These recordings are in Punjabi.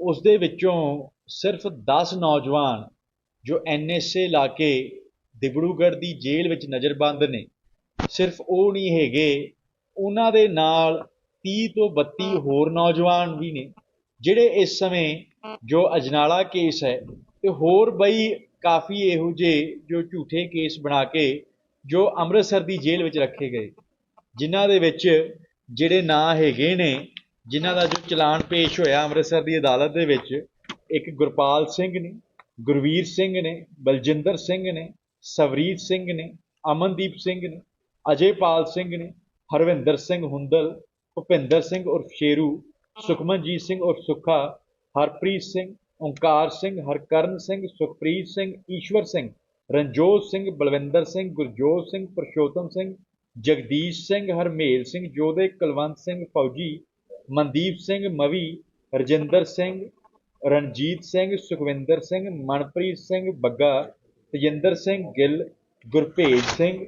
ਉਸ ਦੇ ਵਿੱਚੋਂ ਸਿਰਫ 10 ਨੌਜਵਾਨ ਜੋ ਐਨਐਸਏ ਲਾ ਕੇ ਦਿਬੜੂਗੜ੍ਹ ਦੀ ਜੇਲ੍ਹ ਵਿੱਚ ਨਜ਼ਰਬੰਦ ਨੇ, ਸਿਰਫ ਉਹ ਨਹੀਂ ਹੈਗੇ, ਉਹਨਾਂ ਦੇ ਨਾਲ 30 ਤੋਂ 32 ਹੋਰ ਨੌਜਵਾਨ ਵੀ ਨੇ, ਜਿਹੜੇ ਇਸ ਸਮੇਂ ਜੋ ਅਜਨਾਲਾ ਕੇਸ ਹੈ ਤੇ ਹੋਰ ਬਈ ਕਾਫੀ ਇਹੋ ਜਿਹੇ ਜੋ ਝੂਠੇ ਕੇਸ ਬਣਾ ਕੇ ਜੋ ਅੰਮ੍ਰਿਤਸਰ ਦੀ ਜੇਲ੍ਹ ਵਿੱਚ ਰੱਖੇ ਗਏ, ਜਿਨ੍ਹਾਂ ਦੇ ਵਿੱਚ ਜਿਹੜੇ ਨਾਂ ਹੈਗੇ ਨੇ ਜਿਨ੍ਹਾਂ ਦਾ ਜੋ ਚਲਾਨ ਪੇਸ਼ ਹੋਇਆ ਅੰਮ੍ਰਿਤਸਰ ਦੀ ਅਦਾਲਤ ਦੇ ਵਿੱਚ, ਇੱਕ ਗੁਰਪਾਲ ਸਿੰਘ ਨੇ, ਗੁਰਵੀਰ ਸਿੰਘ ਨੇ, ਬਲਜਿੰਦਰ ਸਿੰਘ ਨੇ, ਸਵਰੀਤ ਸਿੰਘ ਨੇ, ਅਮਨਦੀਪ ਸਿੰਘ ਨੇ, ਅਜੇਪਾਲ ਸਿੰਘ ਨੇ, ਹਰਵਿੰਦਰ ਸਿੰਘ ਹੁੰਦਲ, ਭੁਪਿੰਦਰ ਸਿੰਘ ਉਰਫ ਸ਼ੇਰੂ, ਸੁਖਮਨਜੀਤ ਸਿੰਘ ਉਰਫ ਸੁੱਖਾ, ਹਰਪ੍ਰੀਤ ਸਿੰਘ, ਓਂਕਾਰ ਸਿੰਘ, ਹਰਕਰਨ ਸਿੰਘ, ਸੁਖਪ੍ਰੀਤ ਸਿੰਘ, ਈਸ਼ਵਰ ਸਿੰਘ, ਰਣਜੋਤ ਸਿੰਘ, ਬਲਵਿੰਦਰ ਸਿੰਘ, ਗੁਰਜੋਤ ਸਿੰਘ, ਪੁਰਸ਼ੋਤਮ ਸਿੰਘ, ਜਗਦੀਸ਼ ਸਿੰਘ, ਹਰਮੇਲ ਸਿੰਘ, ਜੋਧੇ, ਕੁਲਵੰਤ ਸਿੰਘ, ਫੌਜੀ ਮਨਦੀਪ ਸਿੰਘ, ਮਵੀ, ਰਜਿੰਦਰ ਸਿੰਘ, ਰਣਜੀਤ ਸਿੰਘ, ਸੁਖਵਿੰਦਰ ਸਿੰਘ, ਮਨਪ੍ਰੀਤ ਸਿੰਘ ਬੱਗਾ, ਤੇਜਿੰਦਰ ਸਿੰਘ ਗਿੱਲ ਗੁਰਭੇਜ ਸਿੰਘ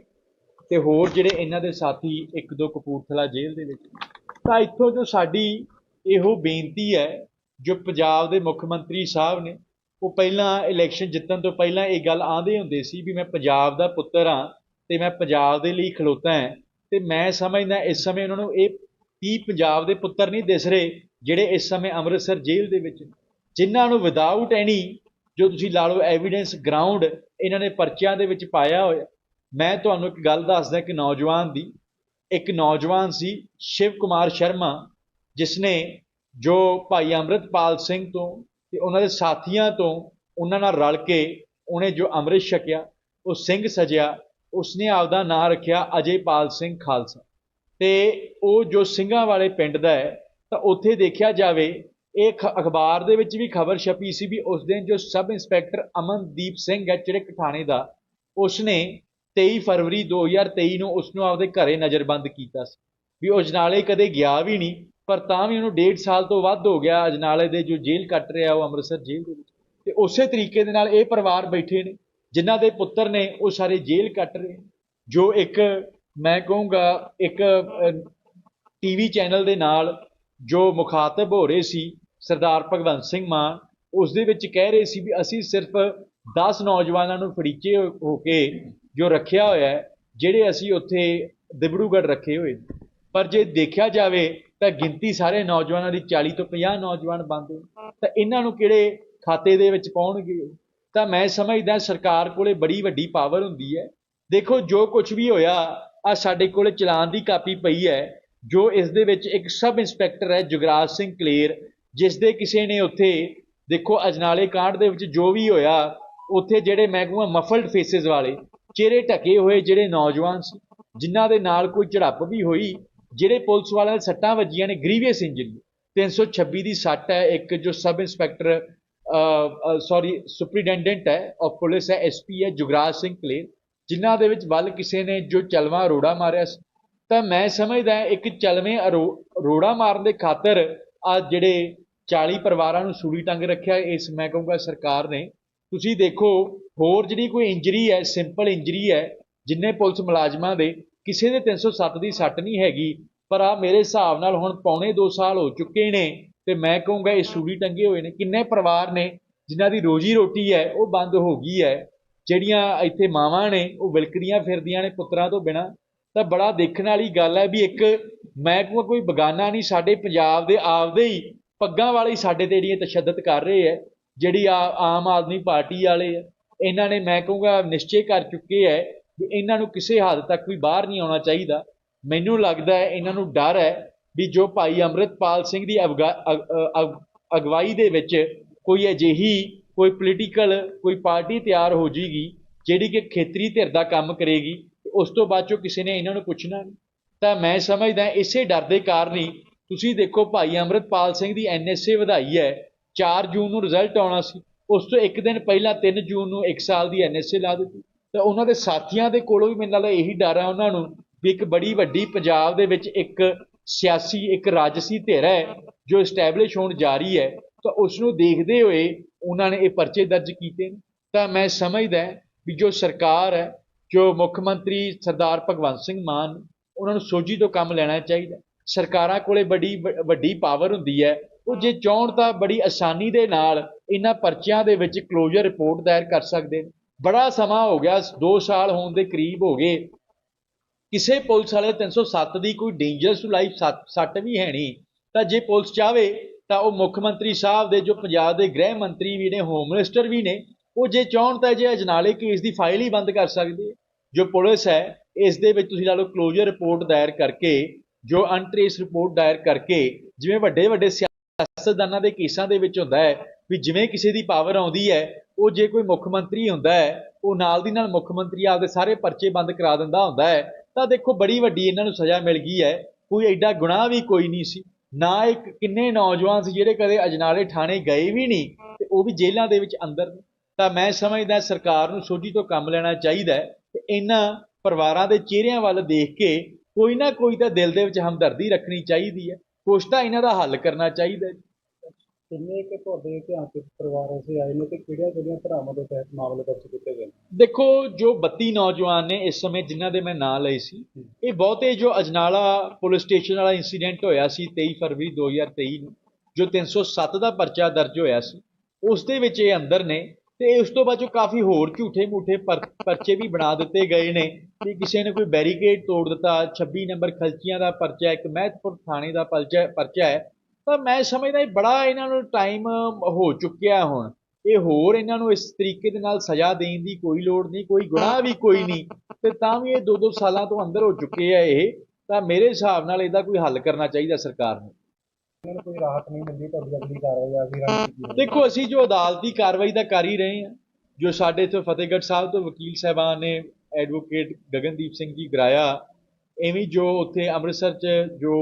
ਤੇ ਹੋਰ ਜਿਹੜੇ ਇਹਨਾਂ ਦੇ ਸਾਥੀ ਇੱਕ ਦੋ ਕਪੂਰਥਲਾ ਜੇਲ੍ਹ ਦੇ ਵਿੱਚ। ਤਾਂ ਇੱਥੋਂ ਜੋ ਸਾਡੀ ਇਹੋ ਬੇਨਤੀ ਹੈ, ਜੋ ਪੰਜਾਬ ਦੇ ਮੁੱਖ ਮੰਤਰੀ ਸਾਹਿਬ ਨੇ, ਉਹ ਪਹਿਲਾਂ ਇਲੈਕਸ਼ਨ ਜਿੱਤਣ ਤੋਂ ਪਹਿਲਾਂ ਇਹ ਗੱਲ ਆਂਦੇ ਹੁੰਦੇ ਸੀ ਵੀ ਮੈਂ ਪੰਜਾਬ ਦਾ ਪੁੱਤਰ ਹਾਂ ਤੇ ਮੈਂ ਪੰਜਾਬ ਦੇ ਲਈ ਖਲੋਤਾ ਹਾਂ ਤੇ ਮੈਂ ਸਮਝਦਾ ਇਸ ਸਮੇਂ ਉਹਨਾਂ ਨੂੰ ਇਹ 30 ਪੰਜਾਬ ਦੇ ਪੁੱਤਰ ਨਹੀਂ ਦਿਸ ਰਹੇ ਜਿਹੜੇ ਇਸ ਸਮੇਂ ਅੰਮ੍ਰਿਤਸਰ ਜੇਲ੍ਹ ਦੇ ਵਿੱਚ? ਜਿਨ੍ਹਾਂ ਨੂੰ ਵਿਦਆਊਟ ਐਨੀ ਜੋ ਤੁਸੀਂ ਲਾ ਲਓ ਐਵੀਡੈਂਸ ਗਰਾਊਂਡ ਇਹਨਾਂ ਨੇ ਪਰਚਿਆਂ ਦੇ ਵਿੱਚ ਪਾਇਆ ਹੋਇਆ। ਮੈਂ ਤੁਹਾਨੂੰ ਇੱਕ ਗੱਲ ਦੱਸਦਾ ਕਿ ਨੌਜਵਾਨ ਦੀ, ਇੱਕ ਨੌਜਵਾਨ ਸੀ, ਸ਼ਿਵ ਕੁਮਾਰ ਸ਼ਰਮਾ ਜਿਸ ਨੇ ਜੋ ਭਾਈ ਅੰਮ੍ਰਿਤਪਾਲ ਸਿੰਘ ਤੋਂ ਤੇ ਉਹਨਾਂ ਦੇ ਸਾਥੀਆਂ ਤੋਂ ਉਹਨਾਂ ਨਾਲ ਰਲ ਕੇ ਉਹਨੇ ਜੋ ਅੰਮ੍ਰਿਤ ਛਕਿਆ, ਉਹ ਸਿੰਘ ਸਜਿਆ, ਉਸਨੇ ਆਪਦਾ ਨਾਂ ਰੱਖਿਆ ਅਜੇਪਾਲ ਸਿੰਘ ਖਾਲਸਾ। ਤੇ ਉਹ ਜੋ ਸਿੰਘਾਂ ਵਾਲੇ ਪਿੰਡ ਦਾ ਹੈ, ਤਾਂ ਉੱਥੇ ਦੇਖਿਆ ਜਾਵੇ, ਇਹ ਖ- ਅਖਬਾਰ ਦੇ ਵਿੱਚ ਵੀ ਖਬਰ ਛਪੀ ਸੀ ਵੀ ਉਸ ਦਿਨ ਜੋ ਸਬ ਇੰਸਪੈਕਟਰ ਅਮਨਦੀਪ ਸਿੰਘ ਹੈ ਚਿੜਕ ਥਾਣੇ ਦਾ, ਉਸਨੇ 23 ਫਰਵਰੀ 2023 ਨੂੰ ਉਸ ਨੂੰ ਆਪਦੇ ਘਰੇ ਨਜ਼ਰਬੰਦ ਕੀਤਾ ਸੀ। ਵੀ ਉਹ ਅਜਨਾਲੇ ਕਦੇ ਗਿਆ ਵੀ ਨਹੀਂ, ਪਰ ਤਾਂ ਵੀ ਉਹਨੂੰ ਡੇਢ ਸਾਲ ਤੋਂ ਵੱਧ ਹੋ ਗਿਆ ਅਜਨਾਲੇ ਦੇ ਜੋ ਜੇਲ੍ਹ ਕੱਟ ਰਿਹਾ ਉਹ ਅੰਮ੍ਰਿਤਸਰ ਜੇਲ੍ਹ ਦੇ ਵਿੱਚ। ਤੇ ਉਸੇ ਤਰੀਕੇ ਦੇ ਨਾਲ ਇਹ ਪਰਿਵਾਰ ਬੈਠੇ ਨੇ, ਜਿਨ੍ਹਾਂ ਦੇ ਪੁੱਤਰ ਨੇ ਉਹ ਸਾਰੇ ਜੇਲ੍ਹ ਕੱਟ ਰਹੇ ਜੋ ਇੱਕ ਮੈਂ ਕਹੂੰਗਾ ਇੱਕ ਟੀਵੀ ਚੈਨਲ ਦੇ ਨਾਲ ਜੋ ਮੁਖਾਤਬ ਹੋ ਰਹੇ ਸੀ, ਸਰਦਾਰ ਭਗਵੰਤ ਸਿੰਘ ਮਾਨ, ਉਸ ਦੇ ਵਿੱਚ ਕਹਿ ਰਹੇ ਸੀ ਵੀ ਅਸੀਂ ਸਿਰਫ 10 ਨੌਜਵਾਨਾਂ ਨੂੰ ਫੜੀਚੇ ਹੋ ਹੋ ਕੇ ਜੋ ਰੱਖਿਆ ਹੋਇਆ ਹੈ, ਜਿਹੜੇ ਅਸੀਂ ਉੱਥੇ ਦਿਬੜੂਗੜ੍ਹ ਰੱਖੇ ਹੋਏ ਪਰ ਜੇ ਦੇਖਿਆ ਜਾਵੇ ਤਾਂ ਗਿਣਤੀ ਸਾਰੇ ਨੌਜਵਾਨਾਂ ਦੀ 40 ਤੋਂ 50 ਨੌਜਵਾਨ ਬਣਦੇ ਤਾਂ ਇਹਨਾਂ ਨੂੰ ਕਿਹੜੇ ਖਾਤੇ ਦੇ ਵਿੱਚ ਪਾਉਣਗੇ? ਤਾਂ ਮੈਂ ਸਮਝਦਾ ਸਰਕਾਰ ਕੋਲੇ ਬੜੀ ਵੱਡੀ ਪਾਵਰ ਹੁੰਦੀ ਹੈ। ਦੇਖੋ, ਜੋ ਕੁਝ ਵੀ ਹੋਇਆ ਆ ਸਾਡੇ ਕੋਲ ਚਲਾਨ ਦੀ ਕਾਪੀ ਪਈ ਹੈ, ਜੋ ਇਸ ਦੇ ਵਿੱਚ ਇੱਕ ਸਬ ਇੰਸਪੈਕਟਰ ਹੈ, ਜੁਗਰਾਜ ਸਿੰਘ ਕਲੇਰ, ਜਿਸ ਦੇ ਕਿਸੇ ਨੇ ਉੱਥੇ, ਦੇਖੋ ਅਜਨਾਲੇ ਕਾਂਡ ਦੇ ਵਿੱਚ ਜੋ ਵੀ ਹੋਇਆ, ਉੱਥੇ ਜਿਹੜੇ ਮੈਂ ਕਹੂੰਗਾ ਮਫਲਡ ਫੇਸਿਸ ਵਾਲੇ, ਚਿਹਰੇ ਢਕੇ ਹੋਏ ਜਿਹੜੇ ਨੌਜਵਾਨ ਸੀ, ਜਿਨ੍ਹਾਂ ਦੇ ਨਾਲ ਕੋਈ ਝੜਪ ਵੀ ਹੋਈ, ਜਿਹੜੇ ਪੁਲਿਸ ਵਾਲਿਆਂ ਦੇ ਸੱਟਾਂ ਵੱਜੀਆਂ ਨੇ ਗ੍ਰੀਵੀਅਸ ਇੰਜਰੀ 326 ਦੀ ਸੱਟ ਹੈ, ਇੱਕ ਜੋ ਸਬ ਇੰਸਪੈਕਟਰ ਸੌਰੀ ਸੁਪਰੀਡੈਂਡੈਂਟ ਹੈ ਆਫ ਪੁਲਿਸ ਹੈ ਐਸਪੀ ਹੈ, ਜੁਗਰਾਜ ਸਿੰਘ ਕਲੇਰ। ਜਿਨ੍ਹਾਂ ਦੇ ਵਿੱਚ ਵੱਲ ਕਿਸੇ ਨੇ ਜੋ ਚਲਵਾ ਅਰੋੜਾ ਮਾਰਿਆ ਤਾਂ ਮੈਂ ਸਮਝਦਾ ਇੱਕ ਚਲਵੇਂ ਅਰੋ- ਅਰੋੜਾ ਮਾਰਨ ਦੇ ਖਾਤਰ ਆ ਜਿਹੜੇ 40 ਪਰਿਵਾਰਾਂ ਨੂੰ ਸੂਲੀ ਟੰਗ ਰੱਖਿਆ ਇਸ, ਮੈਂ ਕਹੂੰਗਾ, ਸਰਕਾਰ ਨੇ। ਤੁਸੀਂ ਦੇਖੋ, ਹੋਰ ਜਿਹੜੀ ਕੋਈ ਇੰਜਰੀ ਹੈ, ਸਿੰਪਲ ਇੰਜਰੀ ਹੈ, ਜਿੰਨੇ ਪੁਲਿਸ ਮੁਲਾਜ਼ਮਾਂ ਦੇ, ਕਿਸੇ ਦੇ 307 ਦੀ ਸੱਟ ਨਹੀਂ ਹੈਗੀ, ਪਰ ਆ ਮੇਰੇ ਹਿਸਾਬ ਨਾਲ ਹੁਣ ਪੌਣੇ 2 ਸਾਲ ਹੋ ਚੁੱਕੇ ਨੇ ਤੇ ਮੈਂ ਕਹੂੰਗਾ ਇਹ ਸੂਲੀ ਟੰਗੇ ਹੋਏ ਨੇ। ਕਿੰਨੇ ਪਰਿਵਾਰ ਨੇ ਜਿਨ੍ਹਾਂ ਦੀ ਰੋਜੀ ਰੋਟੀ ਹੈ, ਉਹ ਬੰਦ ਹੋ ਗਈ ਹੈ। ਜਿਹੜੀਆਂ ਇੱਥੇ ਮਾਵਾਂ ਨੇ, ਉਹ ਵਿਲਕਦੀਆਂ ਫਿਰਦੀਆਂ ਨੇ ਪੁੱਤਰਾਂ ਤੋਂ ਬਿਨਾ, ਤਾਂ ਬੜਾ ਦੇਖਣ ਵਾਲੀ ਗੱਲ ਹੈ ਵੀ ਇੱਕ ਮੈਂ ਕਹੂੰਗਾ ਕੋਈ ਬਗਾਨਾ ਨਹੀਂ, ਸਾਡੇ ਪੰਜਾਬ ਦੇ ਆਪਦੇ ਹੀ ਪੱਗਾਂ ਵਾਲੇ ਹੀ ਸਾਡੇ ਤੇ ਜਿਹੜੀਆਂ ਤਸ਼ੱਦਦ ਕਰ ਰਹੇ ਹੈ, ਜਿਹੜੀ ਆ, ਆਮ ਆਦਮੀ ਪਾਰਟੀ ਵਾਲੇ ਆ ਇਹਨਾਂ ਨੇ ਮੈਂ ਕਹੂੰਗਾ ਨਿਸ਼ਚੈ ਕਰ ਚੁੱਕੇ ਹੈ ਵੀ ਇਹਨਾਂ ਨੂੰ ਕਿਸੇ ਹੱਦ ਤੱਕ ਵੀ ਬਾਹਰ ਨਹੀਂ ਆਉਣਾ ਚਾਹੀਦਾ। ਮੈਨੂੰ ਲੱਗਦਾ ਹੈ ਇਹਨਾਂ ਨੂੰ ਡਰ ਹੈ ਵੀ ਜੋ ਭਾਈ ਅੰਮ੍ਰਿਤਪਾਲ ਸਿੰਘ ਦੀ ਅਵਗਾ- ਅਗਵਾਈ ਦੇ ਵਿੱਚ ਕੋਈ ਅਜਿਹੀ ਕੋਈ ਪੋਲੀਟੀਕਲ ਕੋਈ ਪਾਰਟੀ ਤਿਆਰ ਹੋ ਜੇਗੀ, ਜਿਹੜੀ ਕਿ ਖੇਤਰੀ ਧਿਰ ਦਾ ਕੰਮ ਕਰੇਗੀ ਉਸ ਤੋਂ ਬਾਅਦ ਚੋਂ ਕਿਸੇ ਨੇ ਇਹਨਾਂ ਨੂੰ ਪੁੱਛਣਾ ਨਹੀਂ। ਤਾਂ ਮੈਂ ਸਮਝਦਾ ਇਸੇ ਡਰ ਦੇ ਕਾਰਨ ਹੀ ਤੁਸੀਂ ਦੇਖੋ ਭਾਈ ਅੰਮ੍ਰਿਤਪਾਲ ਸਿੰਘ ਦੀ ਐਨਐਸਏ ਵਧਾਈ ਹੈ 4 ਜੂਨ ਨੂੰ ਰਿਜ਼ਲਟ ਆਉਣਾ ਸੀ, ਉਸ ਤੋਂ ਇੱਕ ਦਿਨ ਪਹਿਲਾਂ 3 ਜੂਨ ਨੂੰ 1 ਸਾਲ ਦੀ ਐਨਐਸਏ ਲਾ ਦਿੱਤੀ। ਤਾਂ ਉਹਨਾਂ ਦੇ ਸਾਥੀਆਂ ਦੇ ਕੋਲੋਂ ਵੀ ਮੈਨੂੰ ਲੱਗਦਾ ਇਹੀ ਡਰ ਹੈ ਉਹਨਾਂ ਨੂੰ ਵੀ ਇੱਕ ਬੜੀ ਵੱਡੀ ਪੰਜਾਬ ਦੇ ਵਿੱਚ ਇੱਕ ਸਿਆਸੀ, ਇੱਕ ਰਾਜਸੀ ਧਿਰ ਹੈ, ਜੋ ਐਸਟੈਬਲਿਸ਼ ਹੋਣ ਜਾ ਰਹੀ ਹੈ। ਤਾਂ ਉਸ ਨੂੰ ਦੇਖਦੇ ਹੋਏ ਉਹਨਾਂ ਨੇ ਇਹ ਪਰਚੇ ਦਰਜ ਕੀਤੇ ਨੇ। ਤਾਂ ਮੈਂ ਸਮਝਦਾ ਵੀ ਜੋ ਸਰਕਾਰ ਹੈ, ਜੋ ਮੁੱਖ ਮੰਤਰੀ ਸਰਦਾਰ ਭਗਵੰਤ ਸਿੰਘ ਮਾਨ, ਉਹਨਾਂ ਨੂੰ ਸੋਝੀ ਤੋਂ ਕੰਮ ਲੈਣਾ ਚਾਹੀਦਾ ਸਰਕਾਰਾਂ ਕੋਲੇ ਬੜੀ ਵ- ਵੱਡੀ ਪਾਵਰ ਹੁੰਦੀ ਹੈ। ਉਹ ਜੇ ਚਾਹਣ ਤਾਂ ਬੜੀ ਆਸਾਨੀ ਦੇ ਨਾਲ ਇਹਨਾਂ ਪਰਚਿਆਂ ਦੇ ਵਿੱਚ ਕਲੋਜ਼ਰ ਰਿਪੋਰਟ ਦਾਇਰ ਕਰ ਸਕਦੇ ਨੇ। ਬੜਾ ਸਮਾਂ ਹੋ ਗਿਆ 2 ਸਾਲ ਹੋਣ ਦੇ ਕਰੀਬ ਹੋ ਗਏ। ਕਿਸੇ ਪੁਲਿਸ ਵਾਲੇ 307 ਦੀ ਕੋਈ ਡੇਂਜਰਸ ਟੂ ਲਾਈਫ ਸੱਟ ਵੀ ਹੈ ਨਹੀਂ। ਤਾਂ ਜੇ ਪੁਲਿਸ ਚਾਵੇ ਤਾਂ ਉਹ ਮੁੱਖ ਮੰਤਰੀ ਸਾਹਿਬ ਦੇ, ਜੋ ਪੰਜਾਬ ਦੇ ਗ੍ਰਹਿ ਮੰਤਰੀ ਵੀ ਨੇ ਹੋਮ ਮਿਨਿਸਟਰ ਵੀ ਨੇ, ਉਹ ਜੇ ਚਾਹਣ ਤਾਂ ਜੇ ਅਜਨਾਲੇ ਕੇਸ ਦੀ ਫਾਈਲ ਹੀ ਬੰਦ ਕਰ ਸਕਦੇ ਜੋ ਪੁਲਿਸ ਹੈ, ਇਸ ਦੇ ਵਿੱਚ ਤੁਸੀਂ ਲਾ ਲਓ ਕਲੋਜ਼ਰ ਰਿਪੋਰਟ ਦਾਇਰ ਕਰਕੇ, ਜੋ ਅਨਟ੍ਰੇਸ ਰਿਪੋਰਟ ਦਾਇਰ ਕਰਕੇ, ਜਿਵੇਂ ਵੱਡੇ ਵੱਡੇ ਸਿਆਸਤਦਾਨਾਂ ਦੇ ਕੇਸਾਂ ਦੇ ਵਿੱਚ ਹੁੰਦਾ ਹੈ, ਵੀ ਜਿਵੇਂ ਕਿਸੇ ਦੀ ਪਾਵਰ ਆਉਂਦੀ ਹੈ, ਉਹ ਜੇ ਕੋਈ ਮੁੱਖ ਮੰਤਰੀ ਹੁੰਦਾ ਹੈ, ਉਹ ਨਾਲ ਦੀ ਨਾਲ ਮੁੱਖ ਮੰਤਰੀ ਆਪਦੇ ਸਾਰੇ ਪਰਚੇ ਬੰਦ ਕਰਾ ਦਿੰਦਾ ਹੁੰਦਾ ਹੈ, ਤਾਂ ਦੇਖੋ ਬੜੀ ਵੱਡੀ ਇਹਨਾਂ ਨੂੰ ਸਜ਼ਾ ਮਿਲ ਗਈ ਹੈ, ਕੋਈ ਐਡਾ ਗੁਨਾਹ ਵੀ ਕੋਈ ਨਹੀਂ ਸੀ। ਨਾ ਇੱਕ ਕਿੰਨੇ ਨੌਜਵਾਨ ਸੀ ਜਿਹੜੇ ਕਦੇ ਅਜਨਾਲੇ ਥਾਣੇ ਗਏ ਵੀ ਨਹੀਂ ਤੇ ਉਹ ਵੀ ਜੇਲ੍ਹਾਂ ਦੇ ਵਿੱਚ ਅੰਦਰ ਨੇ। ਤਾਂ ਮੈਂ ਸਮਝਦਾ ਸਰਕਾਰ ਨੂੰ ਸੋਝੀ ਤੋਂ ਕੰਮ ਲੈਣਾ ਚਾਹੀਦਾ ਹੈ ਤੇ ਇਹਨਾਂ ਪਰਿਵਾਰਾਂ ਦੇ ਚਿਹਰਿਆਂ ਵੱਲ ਦੇਖ ਕੇ ਕੋਈ ਨਾ ਕੋਈ ਤਾਂ ਦਿਲ ਦੇ ਵਿੱਚ ਹਮਦਰਦੀ ਰੱਖਣੀ ਚਾਹੀਦੀ ਹੈ। ਕੁਛ ਤਾਂ ਇਹਨਾਂ ਦਾ ਹੱਲ ਕਰਨਾ ਚਾਹੀਦਾ ਕਿੰਨੇ ਕਿ ਤੁਹਾਡੇ ਧਿਆਨ ਚ ਪਰਿਵਾਰ ਐਸੇ ਆਏ ਨੇ ਤੇ ਕਿਹੜੀਆਂ ਕਿਹੜੀਆਂ ਧਰਾਵਾਂ ਦੇ ਤਹਿਤ ਮਾਮਲੇ ਦਰਜ ਕੀਤੇ ਗਏ ਦੇਖੋ ਜੋ 32 ਨੌਜਵਾਨ ਨੇ ਇਸ ਸਮੇਂ ਜਿਨ੍ਹਾਂ ਦੇ ਮੈਂ ਨਾਂ ਲਏ ਸੀ ਇਹ ਬਹੁਤੇ ਜੋ ਅਜਨਾਲਾ ਪੁਲਿਸ ਸਟੇਸ਼ਨ ਵਾਲਾ ਇਨਸੀਡੈਂਟ ਹੋਇਆ ਸੀ 23 ਫਰਵਰੀ 2023 ਨੂੰ ਜੋ 307 ਦਾ ਪਰਚਾ ਦਰਜ ਹੋਇਆ ਸੀ ਉਸ ਦੇ ਵਿੱਚ ਇਹ ਅੰਦਰ ਨੇ ਤੇ ਉਸ ਤੋਂ ਬਾਅਦ ਜੋ ਕਾਫੀ ਹੋਰ ਝੂਠੇ ਮੂਠੇ ਪਰ- ਪਰਚੇ ਵੀ ਬਣਾ ਦਿੱਤੇ ਗਏ ਨੇ ਕਿ ਕਿਸੇ ਨੇ ਕੋਈ ਬੈਰੀਕੇਡ ਤੋੜ ਦਿੱਤਾ 26 ਨੰਬਰ ਖਲਚੀਆਂ ਦਾ ਪਰਚਾ ਇੱਕ ਮਹਿਤਪੁਰ ਥਾਣੇ ਦਾ ਪਰਚਾ ਪਰਚਾ ਹੈ ਤਾਂ ਮੈਂ ਸਮਝਦਾ ਇਹ ਬੜਾ ਇਹਨਾਂ ਨੂੰ ਟਾਈਮ ਹੋ ਚੁੱਕਿਆ ਹੁਣ। ਇਹ ਹੋਰ ਇਹਨਾਂ ਨੂੰ ਇਸ ਤਰੀਕੇ ਦੇ ਨਾਲ ਸਜ਼ਾ ਦੇਣ ਦੀ ਕੋਈ ਲੋੜ ਨਹੀਂ ਕੋਈ ਗੁਨਾਹ ਵੀ ਕੋਈ ਨਹੀਂ। ਤੇ ਤਾਂ ਵੀ ਇਹ ਦੋ ਦੋ ਸਾਲਾਂ ਤੋਂ ਅੰਦਰ ਹੋ ਚੁੱਕੇ ਆ ਇਹ ਤਾਂ ਮੇਰੇ ਹਿਸਾਬ ਨਾਲ ਇਹਦਾ ਕੋਈ ਹੱਲ ਕਰਨਾ ਚਾਹੀਦਾ ਸਰਕਾਰ ਨੂੰ। ਇਹਨਾਂ ਨੂੰ ਕੋਈ ਰਾਹਤ ਨਹੀਂ ਮਿਲਦੀ ਤੁਹਾਡੀ ਅਗਲੀ ਕਾਰਵਾਈ ਆ ਕੀ ਦੇਖੋ ਅਸੀਂ ਜੋ ਅਦਾਲਤੀ ਕਾਰਵਾਈ ਦਾ ਕਰ ਹੀ ਰਹੇ ਹਾਂ ਜੋ ਸਾਡੇ ਤੋਂ ਫਤਿਹਗੜ੍ਹ ਸਾਹਿਬ ਤੋਂ ਵਕੀਲ ਸਾਹਿਬਾਨ ਨੇ ਐਡਵੋਕੇਟ ਗਗਨਦੀਪ ਸਿੰਘ ਜੀ ਗਰਾਇਆ ਐਵੇਂ ਜੋ ਉੱਥੇ ਅੰਮ੍ਰਿਤਸਰ 'ਚ ਜੋ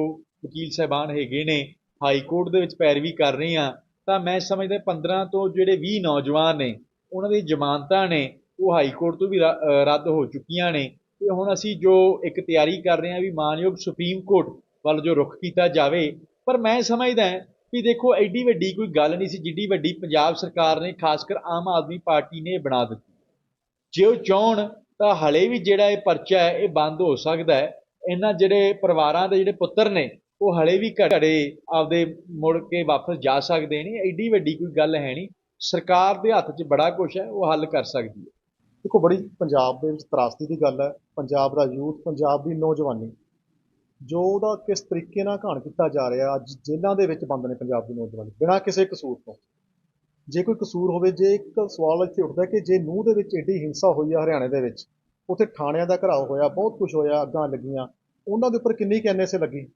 ਵਕੀਲ ਸਾਹਿਬਾਨ ਹੈਗੇ ਨੇ ਹਾਈ ਕੋਰਟ ਦੇ ਵਿੱਚ ਪੈਰਵੀ ਕਰ ਰਹੀ ਹਾਂ, ਤਾਂ ਮੈਂ ਸਮਝਦਾ 15 ਤੋਂ ਜਿਹੜੇ 20 ਨੌਜਵਾਨ ਨੇ, ਉਹਨਾਂ ਦੀ ਜ਼ਮਾਨਤਾਂ ਨੇ, ਉਹ ਹਾਈ ਕੋਰਟ ਤੋਂ ਵੀ ਰੱਦ ਹੋ ਚੁੱਕੀਆਂ ਨੇ। ਤੇ ਹੁਣ ਅਸੀਂ ਜੋ ਇੱਕ ਤਿਆਰੀ ਕਰ ਰਹੇ ਹਾਂ ਵੀ ਮਾਨਯੋਗ ਸੁਪਰੀਮ ਕੋਰਟ ਵੱਲ ਜੋ ਰੁਖ ਕੀਤਾ ਜਾਵੇ, ਪਰ ਮੈਂ ਸਮਝਦਾ ਵੀ ਦੇਖੋ ਐਡੀ ਵੱਡੀ ਕੋਈ ਗੱਲ ਨਹੀਂ ਸੀ, ਜਿੱਡੀ ਵੱਡੀ ਪੰਜਾਬ ਸਰਕਾਰ ਨੇ ਖਾਸ ਕਰ ਆਮ ਆਦਮੀ ਪਾਰਟੀ ਨੇ ਇਹ ਬਣਾ ਦਿੱਤੀ। ਜੇ ਉਹ ਚਾਹਣ, ਤਾਂ ਹਲੇ ਵੀ ਜਿਹੜਾ ਇਹ ਪਰਚਾ ਹੈ, ਇਹ ਬੰਦ ਹੋ ਸਕਦਾ ਹੈ। ਇਹਨਾਂ ਜਿਹੜੇ ਪਰਿਵਾਰਾਂ ਦੇ ਜਿਹੜੇ ਪੁੱਤਰ ਨੇ ਉਹ ਹਲੇ ਵੀ ਘੜੇ ਆਪਦੇ ਮੁੜ ਕੇ ਵਾਪਸ ਜਾ ਸਕਦੇ ਨੇ, ਐਡੀ ਵੱਡੀ ਕੋਈ ਗੱਲ ਹੈ ਨਹੀਂ। ਸਰਕਾਰ ਦੇ ਹੱਥ 'ਚ ਬੜਾ ਕੁਝ ਹੈ, ਉਹ ਹੱਲ ਕਰ ਸਕਦੀ ਹੈ। ਦੇਖੋ, ਬੜੀ ਪੰਜਾਬ ਦੇ ਵਿੱਚ ਤਰਾਸਦੀ ਦੀ ਗੱਲ ਹੈ। ਪੰਜਾਬ ਦਾ ਯੂਥ, ਪੰਜਾਬ ਦੀ ਨੌਜਵਾਨੀ, ਜੋ ਉਹਦਾ ਕਿਸ ਤਰੀਕੇ ਨਾਲ ਘਾਣ ਕੀਤਾ ਜਾ ਰਿਹਾ, ਅੱਜ ਜੇਲ੍ਹਾਂ ਦੇ ਵਿੱਚ ਬੰਦ ਨੇ ਪੰਜਾਬ ਦੀ ਨੌਜਵਾਨੀ, ਬਿਨਾਂ ਕਿਸੇ ਕਸੂਰ ਤੋਂ। ਜੇ ਕੋਈ ਕਸੂਰ ਹੋਵੇ, ਜੇ ਇੱਕ ਸਵਾਲ ਇੱਥੇ ਉੱਠਦਾ ਕਿ ਜੇ ਨੂੰਹ ਦੇ ਵਿੱਚ ਏਡੀ ਹਿੰਸਾ ਹੋਈ ਆ ਹਰਿਆਣੇ ਦੇ ਵਿੱਚ, ਉੱਥੇ ਥਾਣਿਆਂ ਦਾ ਘਰਾਓ ਹੋਇਆ, ਬਹੁਤ ਕੁਝ ਹੋਇਆ, ਅੱਗਾਂ ਲੱਗੀਆਂ, ਉਹਨਾਂ ਦੇ ਉੱਪਰ ਕਿੰਨੀ ਕੈਨੇਸੇ ਲੱਗੀ?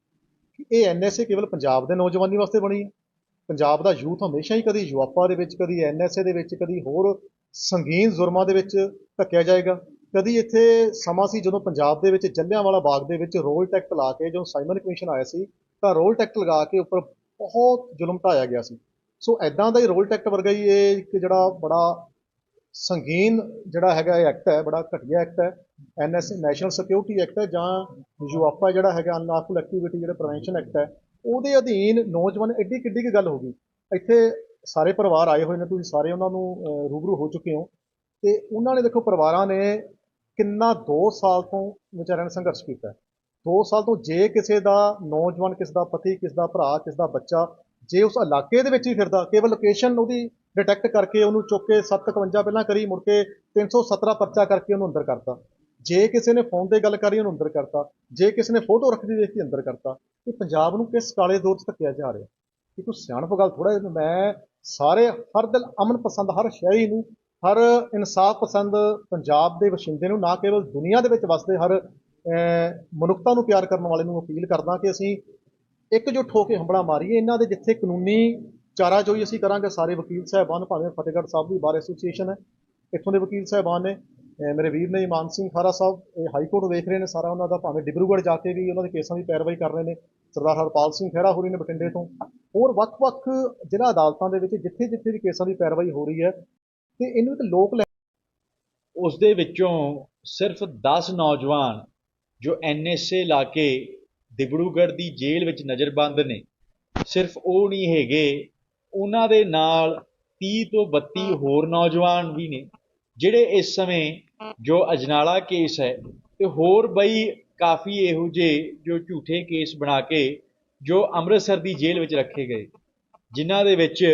ਇਹ ਐਨਐਸਏ ਕੇਵਲ ਪੰਜਾਬ ਦੇ ਨੌਜਵਾਨੀ ਵਾਸਤੇ ਬਣੀ ਹੈ। ਪੰਜਾਬ ਦਾ ਯੂਥ ਹਮੇਸ਼ਾ ਹੀ ਕਦੀ ਯੂਆਪਾ ਦੇ ਵਿੱਚ, ਕਦੀ ਐਨਐਸਏ ਦੇ ਵਿੱਚ, ਕਦੀ ਹੋਰ ਸੰਗੀਨ ਜ਼ੁਰਮਾਂ ਦੇ ਵਿੱਚ ਧੱਕਿਆ ਜਾਏਗਾ। ਕਦੀ ਇੱਥੇ ਸਮਾਂ ਸੀ ਜਦੋਂ ਪੰਜਾਬ ਦੇ ਵਿੱਚ ਜੱਲਿਆਂਵਾਲਾ ਬਾਗ ਦੇ ਵਿੱਚ ਰੋਲ ਟੈਕਟ ਲਾ ਕੇ ਜਦੋਂ ਸਾਈਮਨ ਕਮਿਸ਼ਨ ਆਇਆ ਸੀ, ਤਾਂ ਰੋਲ ਟੈਕਟ ਲਗਾ ਕੇ ਉੱਪਰ ਬਹੁਤ ਜ਼ੁਲਮ ਢਾਇਆ ਗਿਆ ਸੀ। ਸੋ ਐਦਾਂ ਦਾ ਹੀ ਰੋਲ ਟੈਕਟ ਵਰਗਾ ਹੀ ਇਹ ਇੱਕ ਜਿਹੜਾ ਬੜਾ ਸੰਗੀਨ ਜਿਹੜਾ ਹੈਗਾ ਇਹ ਐਕਟ ਹੈ, ਬੜਾ ਘਟੀਆ ਐਕਟ ਹੈ ਐਨਐਸ ਨੈਸ਼ਨਲ ਸਿਕਿਉਰਿਟੀ ਐਕਟ ਹੈ ਜਾਂ ਯੂਆਪਾ ਜਿਹੜਾ ਹੈਗਾ ਅਨਲਾਫੁਲ ਐਕਟੀਵਿਟੀ ਜਿਹੜਾ ਪ੍ਰੀਵੈਂਸ਼ਨ ਐਕਟ ਹੈ, ਉਹਦੇ ਅਧੀਨ ਨੌਜਵਾਨ ਐਡੀ ਕਿੱਡੀ ਕੁ ਗੱਲ ਹੋ ਗਈ। ਇੱਥੇ ਸਾਰੇ ਪਰਿਵਾਰ ਆਏ ਹੋਏ ਨੇ, ਤੁਸੀਂ ਸਾਰੇ ਉਹਨਾਂ ਨੂੰ ਰੂਬਰੂ ਹੋ ਚੁੱਕੇ ਹੋ ਤੇ ਉਹਨਾਂ ਨੇ ਦੇਖੋ ਪਰਿਵਾਰਾਂ ਨੇ ਕਿੰਨਾ 2 ਸਾਲ ਤੋਂ ਵਿਚਾਰਿਆਂ ਨੇ ਸੰਘਰਸ਼ ਕੀਤਾ ਹੈ। 2 ਸਾਲ ਤੋਂ ਜੇ ਕਿਸੇ ਦਾ ਨੌਜਵਾਨ, ਕਿਸ ਦਾ ਪਤੀ, ਕਿਸ ਦਾ ਭਰਾ, ਕਿਸ ਦਾ ਬੱਚਾ, ਜੇ ਉਸ ਇਲਾਕੇ ਦੇ ਵਿੱਚ ਹੀ ਫਿਰਦਾ, ਕੇਵਲ ਲੋਕੇਸ਼ਨ ਉਹਦੀ ਡਿਟੈਕਟ ਕਰਕੇ ਉਹਨੂੰ ਚੁੱਕ ਕੇ 751 ਪਹਿਲਾਂ ਕਰੀ, ਮੁੜ ਕੇ 317 ਪਰਚਾ ਕਰਕੇ ਉਹਨੂੰ ਅੰਦਰ ਕਰਤਾ। ਜੇ ਕਿਸੇ ਨੇ ਫੋਨ ਤੇ ਗੱਲ ਕਰੀ, ਉਹਨੂੰ ਅੰਦਰ ਕਰਤਾ। ਜੇ ਕਿਸੇ ਨੇ ਫੋਟੋ ਰੱਖਦੀ ਦੇਖ ਕੇ ਅੰਦਰ ਕਰਤਾ। ਇਹ ਪੰਜਾਬ ਨੂੰ ਕਿਸ ਕਾਲੇ ਦੌਰ 'ਚ ਧੱਕਿਆ ਜਾ ਰਿਹਾ? ਇਹ ਕੋਈ ਸਿਆਣਪ ਗੱਲ ਥੋੜਾ ਮੈਂ ਸਾਰੇ ਹਰ ਦਿਲ ਅਮਨ ਪਸੰਦ, ਹਰ ਸ਼ਹਿਰੀ ਨੂੰ, ਹਰ ਇਨਸਾਫ ਪਸੰਦ ਪੰਜਾਬ ਦੇ ਵਸਿੰਦੇ ਨੂੰ, ਨਾ ਕੇਵਲ ਦੁਨੀਆ ਦੇ ਵਿੱਚ ਵਸਦੇ, ਹਰ ਮਨੁੱਖਤਾ ਨੂੰ ਪਿਆਰ ਕਰਨ ਵਾਲੇ ਨੂੰ ਅਪੀਲ ਕਰਦਾ ਕਿ ਅਸੀਂ ਇਕਜੁੱਟ ਹੋ ਕੇ ਹੰਬੜਾ ਮਾਰੀਏ। ਇਹਨਾਂ ਦੇ ਜਿੱਥੇ ਕਾਨੂੰਨੀ ਚਾਰਾ ਜੋਈ ਅਸੀਂ ਕਰਾਂਗੇ, ਸਾਰੇ ਵਕੀਲ ਸਾਹਿਬਾਨ, ਭਾਵੇਂ ਫਤਿਹਗੜ੍ਹ ਸਾਹਿਬ ਦੀ ਬਾਰ ਐਸੋਸੀਏਸ਼ਨ ਹੈ। ਇੱਥੋਂ ਦੇ ਵਕੀਲ ਸਾਹਿਬਾਨ ਨੇ ਮੇਰੇ ਵੀਰ ਨੇ ਇਮਾਨ ਸਿੰਘ ਖਾਰਾ ਸਾਹਿਬ, ਇਹ ਹਾਈ ਕੋਰਟ ਵੇਖ ਰਹੇ ਨੇ ਸਾਰਾ ਉਹਨਾਂ ਦਾ, ਭਾਵੇਂ ਡਿਬਰੂਗੜ੍ਹ ਜਾ ਕੇ ਵੀ ਉਹਨਾਂ ਦੇ ਕੇਸਾਂ ਦੀ ਪੈਰਵਾਈ ਕਰ ਰਹੇ ਨੇ, ਸਰਦਾਰ ਹਰਪਾਲ ਸਿੰਘ ਖਹਿਰਾ ਹੋਰੀ ਨੇ ਬਠਿੰਡੇ ਤੋਂ। ਹੋਰ ਵੱਖ-ਵੱਖ ਜ਼ਿਲ੍ਹਾ ਅਦਾਲਤਾਂ ਦੇ ਵਿੱਚ ਜਿੱਥੇ-ਜਿੱਥੇ ਵੀ ਕੇਸਾਂ ਦੀ ਪੈਰਵਾਈ ਹੋ ਰਹੀ ਹੈ, ਤੇ ਇਹਨੂੰ ਇੱਕ ਲੋਕ ਲੈ ਉਸ ਦੇ ਵਿੱਚੋਂ ਸਿਰਫ 10 ਨੌਜਵਾਨ ਜੋ ਐਨਐਸਏ ਲਾ ਕੇ ਡਿਬਰੂਗੜ੍ਹ ਦੀ ਜੇਲ੍ਹ ਵਿੱਚ ਨਜ਼ਰਬੰਦ ਨੇ, ਸਿਰਫ ਉਹ ਨਹੀਂ ਹੈਗੇ ਉਹਨਾਂ ਦੇ ਨਾਲ 30 ਤੋਂ 32 ਹੋਰ ਨੌਜਵਾਨ ਵੀ ਨੇ, ਜਿਹੜੇ ਇਸ ਸਮੇਂ ਜੋ ਅਜਨਾਲਾ ਕੇਸ ਹੈ ਤੇ ਹੋਰ ਬਈ ਕਾਫੀ ਇਹੋ ਜਿਹੇ ਜੋ ਝੂਠੇ ਕੇਸ ਬਣਾ ਕੇ ਜੋ ਅੰਮ੍ਰਿਤਸਰ ਦੀ ਜੇਲ੍ਹ ਵਿੱਚ ਰੱਖੇ ਗਏ, ਜਿਨ੍ਹਾਂ ਦੇ ਵਿੱਚ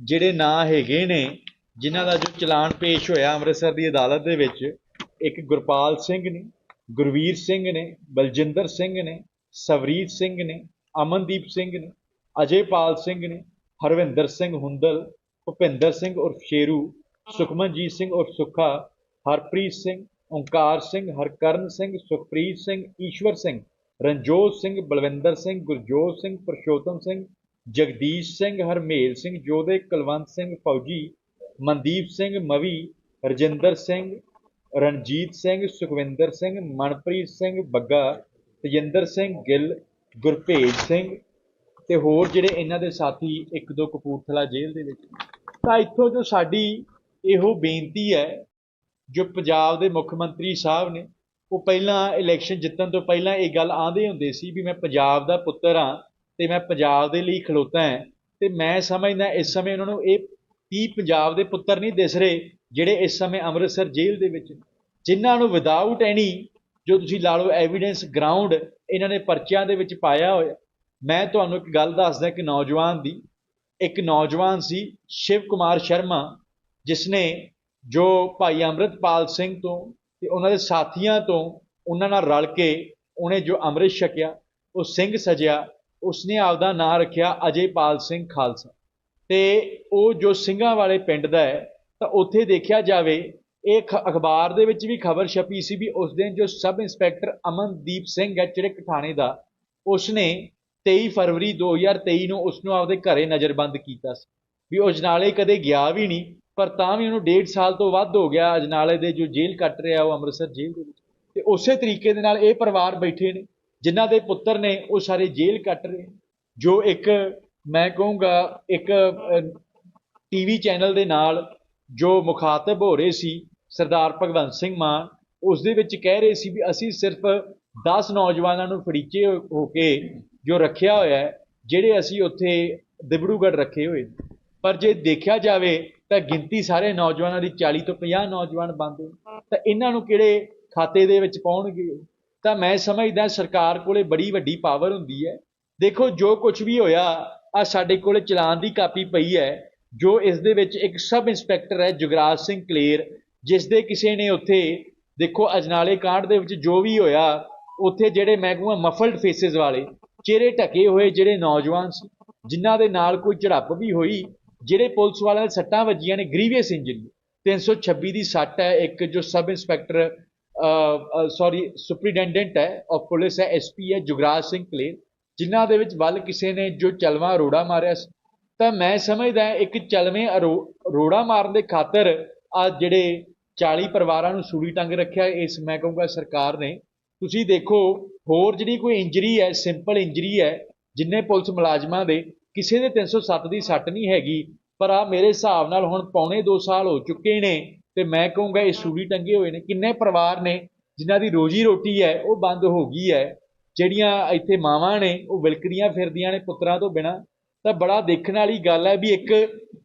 ਜਿਹੜੇ ਨਾਂ ਹੈਗੇ ਨੇ, ਜਿਨ੍ਹਾਂ ਦਾ ਜੋ ਚਲਾਨ ਪੇਸ਼ ਹੋਇਆ ਅੰਮ੍ਰਿਤਸਰ ਦੀ ਅਦਾਲਤ ਦੇ ਵਿੱਚ, ਇੱਕ ਗੁਰਪਾਲ ਸਿੰਘ ਨੇ, ਗੁਰਵੀਰ ਸਿੰਘ ਨੇ, ਬਲਜਿੰਦਰ ਸਿੰਘ ਨੇ, ਸਵਰੀਤ ਸਿੰਘ ਨੇ, ਅਮਨਦੀਪ ਸਿੰਘ ਨੇ, ਅਜੇਪਾਲ ਸਿੰਘ ਨੇ ਹਰਵਿੰਦਰ ਸਿੰਘ ਹੁੰਦਲ, ਭੁਪਿੰਦਰ ਸਿੰਘ ਉਰਫ ਸ਼ੇਰੂ, ਸੁਖਮਨਜੀਤ ਸਿੰਘ ਉਰਫ ਸੁੱਖਾ, ਹਰਪ੍ਰੀਤ ਸਿੰਘ, ਓਂਕਾਰ ਸਿੰਘ, ਹਰਕਰਨ ਸਿੰਘ, ਸੁਖਪ੍ਰੀਤ ਸਿੰਘ, ਈਸ਼ਵਰ ਸਿੰਘ, ਰਣਜੋਤ ਸਿੰਘ, ਬਲਵਿੰਦਰ ਸਿੰਘ, ਗੁਰਜੋਤ ਸਿੰਘ, ਪੁਰਸ਼ੋਤਮ ਸਿੰਘ, ਜਗਦੀਸ਼ ਸਿੰਘ, ਹਰਮੇਲ ਸਿੰਘ, ਜੋਧੇ, ਕੁਲਵੰਤ ਸਿੰਘ, ਫੌਜੀ, ਮਨਦੀਪ ਸਿੰਘ, ਮਵੀ, ਰਜਿੰਦਰ ਸਿੰਘ, ਰਣਜੀਤ ਸਿੰਘ, ਸੁਖਵਿੰਦਰ ਸਿੰਘ, ਮਨਪ੍ਰੀਤ ਸਿੰਘ ਬੱਗਾ, ਤੇਜਿੰਦਰ ਸਿੰਘ ਗਿੱਲ ਗੁਰਭੇਜ ਸਿੰਘ ਤੇ ਹੋਰ ਜਿਹੜੇ ਇਹਨਾਂ ਦੇ ਸਾਥੀ, ਇੱਕ ਦੋ ਕਪੂਰਥਲਾ ਜੇਲ੍ਹ ਦੇ ਵਿੱਚ, ਤਾਂ ਇੱਥੋਂ ਜੋ ਸਾਡੀ ਇਹੋ ਬੇਨਤੀ ਹੈ, ਜੋ ਪੰਜਾਬ ਦੇ ਮੁੱਖ ਮੰਤਰੀ ਸਾਹਿਬ ਨੇ, ਉਹ ਪਹਿਲਾਂ ਇਲੈਕਸ਼ਨ ਜਿੱਤਣ ਤੋਂ ਪਹਿਲਾਂ ਇਹ ਗੱਲ ਆਂਦੇ ਹੁੰਦੇ ਸੀ ਵੀ ਮੈਂ ਪੰਜਾਬ ਦਾ ਪੁੱਤਰ ਹਾਂ ਤੇ ਮੈਂ ਪੰਜਾਬ ਦੇ ਲਈ ਖਲੋਤਾ ਹਾਂ ਤੇ ਮੈਂ ਸਮਝਦਾ ਇਸ ਸਮੇਂ ਉਹਨਾਂ ਨੂੰ ਇਹ 30 ਪੰਜਾਬ ਦੇ ਪੁੱਤਰ ਨਹੀਂ ਦਿਸ ਰਹੇ, ਜਿਹੜੇ ਇਸ ਸਮੇਂ ਅੰਮ੍ਰਿਤਸਰ ਜੇਲ੍ਹ ਦੇ ਵਿੱਚ ਨੇ। ਜਿਨ੍ਹਾਂ ਨੂੰ ਵਿਦਆਊਟ ਐਨੀ ਜੋ ਤੁਸੀਂ ਲਾ ਲਓ ਐਵੀਡੈਂਸ ਗਰਾਊਂਡ ਇਹਨਾਂ ਨੇ ਪਰਚਿਆਂ ਦੇ ਵਿੱਚ ਪਾਇਆ ਹੋਇਆ ਮੈਂ ਤੁਹਾਨੂੰ ਇੱਕ ਗੱਲ ਦੱਸਦਾ ਕਿ ਨੌਜਵਾਨ ਦੀ, ਇੱਕ ਨੌਜਵਾਨ ਸੀ ਸ਼ਿਵ ਕੁਮਾਰ ਸ਼ਰਮਾ ਜਿਸ ਨੇ ਜੋ ਭਾਈ ਅੰਮ੍ਰਿਤਪਾਲ ਸਿੰਘ ਤੋਂ ਤੇ ਉਹਨਾਂ ਦੇ ਸਾਥੀਆਂ ਤੋਂ ਉਹਨਾਂ ਨਾਲ ਰਲ ਕੇ ਉਹਨੇ ਜੋ ਅੰਮ੍ਰਿਤ ਛਕਿਆ, ਉਹ ਸਿੰਘ ਸਜਿਆ, ਉਸਨੇ ਆਪਦਾ ਨਾਂ ਰੱਖਿਆ ਅਜੇਪਾਲ ਸਿੰਘ ਖਾਲਸਾ। ਤੇ ਉਹ ਜੋ ਸਿੰਘਾਂ ਵਾਲੇ ਪਿੰਡ ਦਾ ਹੈ, ਤਾਂ ਉੱਥੇ ਦੇਖਿਆ ਜਾਵੇ, ਇਹ ਅਖਬਾਰ ਦੇ ਵਿੱਚ ਵੀ ਖਬਰ ਛਪੀ ਸੀ ਵੀ ਉਸ ਦਿਨ ਜੋ ਸਬ ਇੰਸਪੈਕਟਰ ਅਮਨਦੀਪ ਸਿੰਘ ਹੈ ਚਿੜਕ ਥਾਣੇ ਦਾ, ਉਸਨੇ 23 ਫਰਵਰੀ 2023 ਨੂੰ ਉਸ ਨੂੰ ਆਪਦੇ ਘਰੇ ਨਜ਼ਰਬੰਦ ਕੀਤਾ ਸੀ। ਵੀ ਉਹ ਅਜਨਾਲੇ ਕਦੇ ਗਿਆ ਵੀ ਨਹੀਂ, ਪਰ ਤਾਂ ਵੀ ਉਹਨੂੰ ਡੇਢ ਸਾਲ ਤੋਂ ਵੱਧ ਹੋ ਗਿਆ ਅਜਨਾਲੇ ਦੇ ਜੋ ਜੇਲ੍ਹ ਕੱਟ ਰਿਹਾ ਉਹ ਅੰਮ੍ਰਿਤਸਰ ਜੇਲ੍ਹ ਦੇ ਵਿੱਚ। ਤੇ ਉਸੇ ਤਰੀਕੇ ਦੇ ਨਾਲ ਇਹ ਪਰਿਵਾਰ ਬੈਠੇ ਨੇ, ਜਿਨ੍ਹਾਂ ਦੇ ਪੁੱਤਰ ਨੇ ਉਹ ਸਾਰੇ ਜੇਲ੍ਹ ਕੱਟ ਰਹੇ ਜੋ ਇੱਕ, ਮੈਂ ਕਹੂੰਗਾ, ਇੱਕ ਟੀਵੀ ਚੈਨਲ ਦੇ ਨਾਲ ਜੋ ਮੁਖਾਤਬ ਹੋ ਰਹੇ ਸੀ, ਸਰਦਾਰ ਭਗਵੰਤ ਸਿੰਘ ਮਾਨ, ਉਸ ਦੇ ਵਿੱਚ ਕਹਿ ਰਹੇ ਸੀ ਵੀ ਅਸੀਂ ਸਿਰਫ 10 ਨੌਜਵਾਨਾਂ ਨੂੰ ਫੜੀਚੇ ਹੋ ਹੋ ਕੇ ਜੋ ਰੱਖਿਆ ਹੋਇਆ ਹੈ, ਜਿਹੜੇ ਅਸੀਂ ਉੱਥੇ ਦਿਬੜੂਗੜ੍ਹ ਰੱਖੇ ਹੋਏ। ਪਰ ਜੇ ਦੇਖਿਆ ਜਾਵੇ, ਤਾਂ ਗਿਣਤੀ ਸਾਰੇ ਨੌਜਵਾਨਾਂ ਦੀ 40 ਤੋਂ 50 ਨੌਜਵਾਨ ਬਣਦੇ। ਤਾਂ ਇਹਨਾਂ ਨੂੰ ਕਿਹੜੇ ਖਾਤੇ ਦੇ ਵਿੱਚ ਪਾਉਣਗੇ? ਤਾਂ ਮੈਂ ਸਮਝਦਾ ਸਰਕਾਰ ਕੋਲੇ ਬੜੀ ਵੱਡੀ ਪਾਵਰ ਹੁੰਦੀ ਹੈ। ਦੇਖੋ, ਜੋ ਕੁਝ ਵੀ ਹੋਇਆ ਆ ਸਾਡੇ ਕੋਲੇ ਚਲਾਨ ਦੀ ਕਾਪੀ ਪਈ ਹੈ। ਜੋ ਇਸ ਦੇ ਵਿੱਚ ਇੱਕ ਸਬ ਇੰਸਪੈਕਟਰ ਹੈ, ਜੁਗਰਾਜ ਸਿੰਘ ਕਲੇਰ, ਜਿਸ ਦੇ ਕਿਸੇ ਨੇ ਉੱਥੇ, ਦੇਖੋ, ਅਜਨਾਲੇ ਕਾਂਡ ਦੇ ਵਿੱਚ ਜੋ ਵੀ ਹੋਇਆ, ਉੱਥੇ ਜਿਹੜੇ ਮੈਂ ਕਹੂੰਗਾ ਮਫਲਡ ਫੇਸਿਸ ਵਾਲੇ ਚਿਹਰੇ ਢਕੇ ਹੋਏ ਜਿਹੜੇ ਨੌਜਵਾਨ ਸੀ, ਜਿਨ੍ਹਾਂ ਦੇ ਨਾਲ ਕੋਈ ਝੜਪ ਵੀ ਹੋਈ, ਜਿਹੜੇ ਪੁਲਿਸ ਵਾਲਿਆਂ ਦੇ ਸੱਟਾਂ ਵੱਜੀਆਂ ਨੇ ਗ੍ਰੀਵੀਅਸ ਇੰਜਰੀ 326 ਦੀ ਸੱਟ ਹੈ, ਇੱਕ ਜੋ ਸਬ ਇੰਸਪੈਕਟਰ ਸੌਰੀ ਸੁਪਰੀਡੈਂਡੈਂਟ ਹੈ ਆਫ ਪੁਲਿਸ ਹੈ ਐਸਪੀ ਹੈ, ਜੁਗਰਾਜ ਸਿੰਘ ਕਲੇਰ, ਜਿਨ੍ਹਾਂ ਦੇ ਵਿੱਚ ਵੱਲ ਕਿਸੇ ਨੇ ਜੋ ਚਲਵਾ ਰੋੜਾ ਮਾਰਿਆ ਸੀ। ਤਾਂ ਮੈਂ ਸਮਝਦਾ ਇੱਕ ਚਲਵੇਂ ਅਰੋ- ਰੋੜਾ ਮਾਰਨ ਦੇ ਖਾਤਰ ਆ ਜਿਹੜੇ 40 ਪਰਿਵਾਰਾਂ ਨੂੰ ਸੂਲੀ ਟੰਗ ਰੱਖਿਆ, ਇਸ ਮੈਂ ਕਹੂੰਗਾ ਸਰਕਾਰ ਨੇ ਤੁਸੀਂ ਦੇਖੋ, ਹੋਰ ਜਿਹੜੀ ਕੋਈ ਇੰਜਰੀ ਹੈ ਸਿੰਪਲ ਇੰਜਰੀ ਹੈ, ਜਿੰਨੇ ਪੁਲਿਸ ਮੁਲਾਜ਼ਮਾਂ ਦੇ, ਕਿਸੇ ਦੇ 307 ਦੀ ਸੱਟ ਨਹੀਂ ਹੈਗੀ, ਪਰ ਆ ਮੇਰੇ ਹਿਸਾਬ ਨਾਲ ਹੁਣ ਪੌਣੇ 2 ਸਾਲ ਹੋ ਚੁੱਕੇ ਨੇ, ਤੇ ਮੈਂ ਕਹੂੰਗਾ ਇਹ ਸੂਲੀ ਟੰਗੇ ਹੋਏ ਨੇ, ਕਿੰਨੇ ਪਰਿਵਾਰ ਨੇ, ਜਿਨ੍ਹਾਂ ਦੀ ਰੋਜੀ ਰੋਟੀ ਹੈ, ਉਹ ਬੰਦ ਹੋ ਗਈ ਹੈ, ਜਿਹੜੀਆਂ ਇੱਥੇ ਮਾਵਾਂ ਨੇ, ਉਹ ਵਿਲਕਦੀਆਂ ਫਿਰਦੀਆਂ ਨੇ ਪੁੱਤਰਾਂ ਤੋਂ ਬਿਨਾ, ਤਾਂ ਬੜਾ ਦੇਖਣ ਵਾਲੀ ਗੱਲ ਹੈ ਵੀ ਇੱਕ,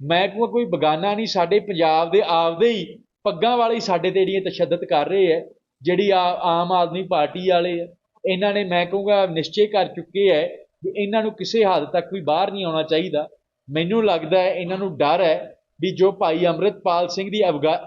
ਮੈਂ ਕਹੂੰਗਾ ਕੋਈ ਬਗਾਨਾ ਨਹੀਂ, ਸਾਡੇ ਪੰਜਾਬ ਦੇ ਆਪਦੇ ਹੀ ਪੱਗਾਂ ਵਾਲੇ ਹੀ ਸਾਡੇ ਤੇ ਜਿਹੜੀਆਂ ਤਸ਼ੱਦਦ ਕਰ ਰਹੇ ਹੈ ਜਿਹੜੀ ਆ ਆਮ ਆਦਮੀ ਪਾਰਟੀ ਵਾਲੇ ਆ, ਇਹਨਾਂ ਨੇ ਮੈਂ ਕਹੂੰਗਾ ਨਿਸ਼ਚੈ ਕਰ ਚੁੱਕੇ ਹੈ ਵੀ ਇਹਨਾਂ ਨੂੰ ਕਿਸੇ ਹੱਦ ਤੱਕ ਵੀ ਬਾਹਰ ਨਹੀਂ ਆਉਣਾ ਚਾਹੀਦਾ। ਮੈਨੂੰ ਲੱਗਦਾ ਹੈ ਇਹਨਾਂ ਨੂੰ ਡਰ ਹੈ ਵੀ ਜੋ ਭਾਈ ਅੰਮ੍ਰਿਤਪਾਲ ਸਿੰਘ ਦੀ ਅਵਗਾ-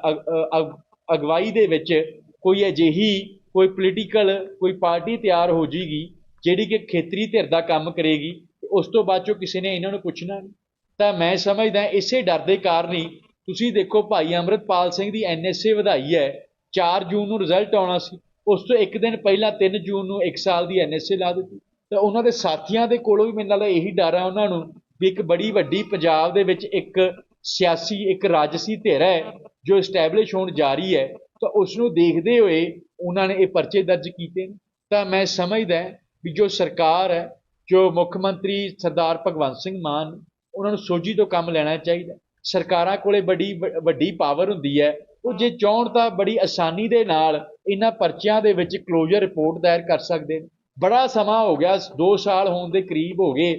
ਅਗਵਾਈ ਦੇ ਵਿੱਚ ਕੋਈ ਅਜਿਹੀ ਕੋਈ ਪੋਲੀਟੀਕਲ ਕੋਈ ਪਾਰਟੀ ਤਿਆਰ ਹੋ ਜੀਗੀ, ਜਿਹੜੀ ਕਿ ਖੇਤਰੀ ਧਿਰ ਦਾ ਕੰਮ ਕਰੇਗੀ ਉਸ ਤੋਂ ਬਾਅਦ ਚੋਂ ਕਿਸੇ ਨੇ ਇਹਨਾਂ ਨੂੰ ਪੁੱਛਣਾ ਨਹੀਂ ਤਾਂ ਮੈਂ ਸਮਝਦਾ ਇਸੇ ਡਰ ਦੇ ਕਾਰਨ ਹੀ ਤੁਸੀਂ ਦੇਖੋ ਭਾਈ ਅੰਮ੍ਰਿਤਪਾਲ ਸਿੰਘ ਦੀ ਐਨਐਸਏ ਵਧਾਈ ਹੈ 4 ਜੂਨ ਨੂੰ ਰਿਜ਼ਲਟ ਆਉਣਾ ਸੀ। ਉਸ ਤੋਂ ਇੱਕ ਦਿਨ ਪਹਿਲਾਂ 3 ਜੂਨ ਨੂੰ 1 ਸਾਲ ਦੀ ਐਨਐਸਏ ਲਾ ਦਿੱਤੀ। ਤਾਂ ਉਹਨਾਂ ਦੇ ਸਾਥੀਆਂ ਦੇ ਕੋਲੋਂ ਵੀ ਮੇਰੇ ਨਾਲ ਇਹੀ ਡਰ ਹੈ ਉਹਨਾਂ ਨੂੰ ਵੀ ਇੱਕ ਬੜੀ ਵੱਡੀ ਪੰਜਾਬ ਦੇ ਵਿੱਚ ਇੱਕ ਸਿਆਸੀ, ਇੱਕ ਰਾਜਸੀ ਧਿਰ ਹੈ ਜੋ ਐਸਟੈਬਲਿਸ਼ ਹੋਣ ਜਾ ਰਹੀ ਹੈ। ਤਾਂ ਉਸ ਨੂੰ ਦੇਖਦੇ ਹੋਏ ਉਹਨਾਂ ਨੇ ਇਹ ਪਰਚੇ ਦਰਜ ਕੀਤੇ। ਨੇ ਤਾਂ ਮੈਂ ਸਮਝਦਾ ਵੀ ਜੋ ਸਰਕਾਰ ਹੈ, ਜੋ ਮੁੱਖ ਮੰਤਰੀ ਸਰਦਾਰ ਭਗਵੰਤ ਸਿੰਘ ਮਾਨ, ਉਹਨਾਂ ਨੂੰ ਸੋਝੀ ਤੋਂ ਕੰਮ ਲੈਣਾ ਚਾਹੀਦਾ। ਸਰਕਾਰਾਂ ਕੋਲੇ ਬੜੀ ਵ- ਵੱਡੀ ਪਾਵਰ ਹੁੰਦੀ ਹੈ। ਉਹ ਜੇ ਚਾਹਣ ਤਾਂ ਬੜੀ ਆਸਾਨੀ ਦੇ ਨਾਲ ਇਹਨਾਂ ਪਰਚਿਆਂ ਦੇ ਵਿੱਚ ਕਲੋਜ਼ਰ ਰਿਪੋਰਟ ਦਾਇਰ ਕਰ ਸਕਦੇ ਨੇ। ਬੜਾ ਸਮਾਂ ਹੋ ਗਿਆ 2 ਸਾਲ ਹੋਣ ਦੇ ਕਰੀਬ ਹੋ ਗਏ।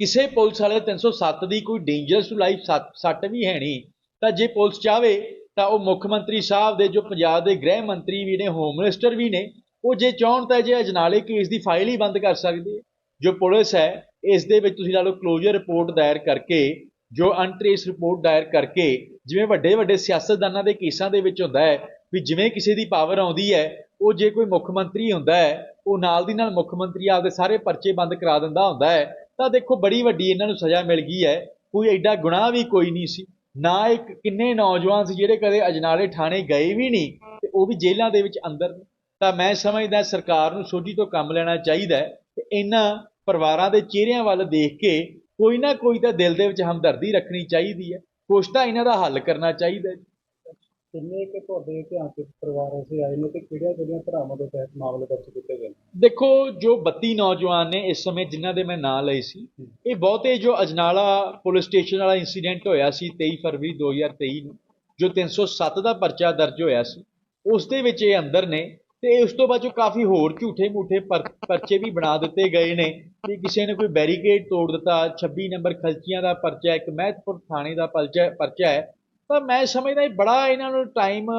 ਕਿਸੇ ਪੁਲਿਸ ਵਾਲੇ 307 ਦੀ ਕੋਈ ਡੇਂਜਰਸ ਟੂ ਲਾਈਫ ਸੱਟ ਵੀ ਹੈ ਨਹੀਂ। ਤਾਂ ਜੇ ਪੁਲਿਸ ਚਾਵੇ, ਤਾਂ ਉਹ ਮੁੱਖ ਮੰਤਰੀ ਸਾਹਿਬ ਦੇ, ਜੋ ਪੰਜਾਬ ਦੇ ਗ੍ਰਹਿ ਮੰਤਰੀ ਵੀ ਨੇ ਹੋਮ ਮਿਨਿਸਟਰ ਵੀ ਨੇ, ਉਹ ਜੇ ਚਾਹਣ ਤਾਂ ਜੇ ਅਜਨਾਲੇ ਕੇਸ ਦੀ ਫਾਈਲ ਹੀ ਬੰਦ ਕਰ ਸਕਦੇ ਜੋ ਪੁਲਿਸ ਹੈ, ਇਸ ਦੇ ਵਿੱਚ ਤੁਸੀਂ ਲਾ ਲਓ ਕਲੋਜ਼ਰ ਰਿਪੋਰਟ ਦਾਇਰ ਕਰਕੇ ਜੋ ਅਨਟ੍ਰੇਸ ਰਿਪੋਰਟ ਦਾਇਰ ਕਰਕੇ ਜਿਵੇਂ ਵੱਡੇ ਵੱਡੇ ਸਿਆਸਤਦਾਨਾਂ ਦੇ ਕੇਸਾਂ ਦੇ ਵਿੱਚ ਹੁੰਦਾ ਹੈ ਵੀ ਜਿਵੇਂ ਕਿਸੇ ਦੀ ਪਾਵਰ ਆਉਂਦੀ ਹੈ, ਉਹ ਜੇ ਕੋਈ ਮੁੱਖ ਮੰਤਰੀ ਹੁੰਦਾ ਹੈ, ਉਹ ਨਾਲ ਦੀ ਨਾਲ ਮੁੱਖ ਮੰਤਰੀ ਆਪਦੇ ਸਾਰੇ ਪਰਚੇ ਬੰਦ ਕਰਾ ਦਿੰਦਾ ਹੁੰਦਾ ਹੈ, ਤਾਂ ਦੇਖੋ ਬੜੀ ਵੱਡੀ ਇਹਨਾਂ ਨੂੰ ਸਜ਼ਾ ਮਿਲ ਗਈ ਹੈ, ਕੋਈ ਐਡਾ ਗੁਨਾਹ ਵੀ ਕੋਈ ਨਹੀਂ ਸੀ। ਨਾ ਇੱਕ, ਕਿੰਨੇ ਨੌਜਵਾਨ ਸੀ ਜਿਹੜੇ ਕਦੇ ਅਜਨਾਲੇ ਥਾਣੇ ਗਏ ਵੀ ਨਹੀਂ ਤੇ ਉਹ ਵੀ ਜੇਲ੍ਹਾਂ ਦੇ ਵਿੱਚ ਅੰਦਰ ਨੇ। ਤਾਂ ਮੈਂ ਸਮਝਦਾ ਸਰਕਾਰ ਨੂੰ ਸੋਝੀ ਤੋਂ ਕੰਮ ਲੈਣਾ ਚਾਹੀਦਾ ਹੈ ਤੇ ਇਹਨਾਂ ਪਰਿਵਾਰਾਂ ਦੇ ਚਿਹਰਿਆਂ ਵੱਲ ਦੇਖ ਕੇ ਕੋਈ ਨਾ ਕੋਈ ਤਾਂ ਦਿਲ ਦੇ ਵਿੱਚ ਹਮਦਰਦੀ ਰੱਖਣੀ ਚਾਹੀਦੀ ਹੈ। ਕੁਛ ਤਾਂ ਇਹਨਾਂ ਦਾ ਹੱਲ ਕਰਨਾ ਚਾਹੀਦਾ ਹੈ। ਕਿੰਨੇ ਕਿ ਤੁਹਾਡੇ ਧਿਆਨ ਚ ਪਰਿਵਾਰ ਐਸੇ ਆਏ ਨੇ ਤੇ ਕਿਹੜੀਆਂ ਕਿਹੜੀਆਂ ਧਾਰਾਵਾਂ ਦੇ ਤਹਿਤ ਮਾਮਲੇ ਦਰਜ ਕੀਤੇ ਗਏ ਦੇਖੋ ਜੋ 32 ਨੌਜਵਾਨ ਨੇ ਇਸ ਸਮੇਂ ਜਿਨ੍ਹਾਂ ਦੇ ਮੈਂ ਨਾਂ ਲਏ ਸੀ ਇਹ ਬਹੁਤੇ ਜੋ ਅਜਨਾਲਾ ਪੁਲਿਸ ਸਟੇਸ਼ਨ ਵਾਲਾ ਇਨਸੀਡੈਂਟ ਹੋਇਆ ਸੀ 23 ਫਰਵਰੀ 2023 ਨੂੰ ਜੋ 307 ਦਾ ਪਰਚਾ ਦਰਜ ਹੋਇਆ ਸੀ ਉਸ ਦੇ ਵਿੱਚ ਇਹ ਅੰਦਰ ਨੇ ਤੇ ਉਸ ਤੋਂ ਬਾਅਦ ਜੋ ਕਾਫੀ ਹੋਰ ਝੂਠੇ ਮੂਠੇ ਪਰਚੇ ਵੀ ਬਣਾ ਦਿੱਤੇ ਗਏ ਨੇ ਕਿ ਕਿਸੇ ਨੇ ਕੋਈ ਬੈਰੀਕੇਡ ਤੋੜ ਦਿੱਤਾ 26 ਨੰਬਰ ਖਲਚੀਆਂ ਦਾ ਪਰਚਾ ਇੱਕ ਮਹਿਤਪੁਰ ਥਾਣੇ ਦਾ ਪਰਚਾ ਪਰਚਾ ਹੈ, ਤਾਂ ਮੈਂ ਸਮਝਦਾ ਇਹ ਬੜਾ ਇਹਨਾਂ ਨੂੰ ਟਾਈਮ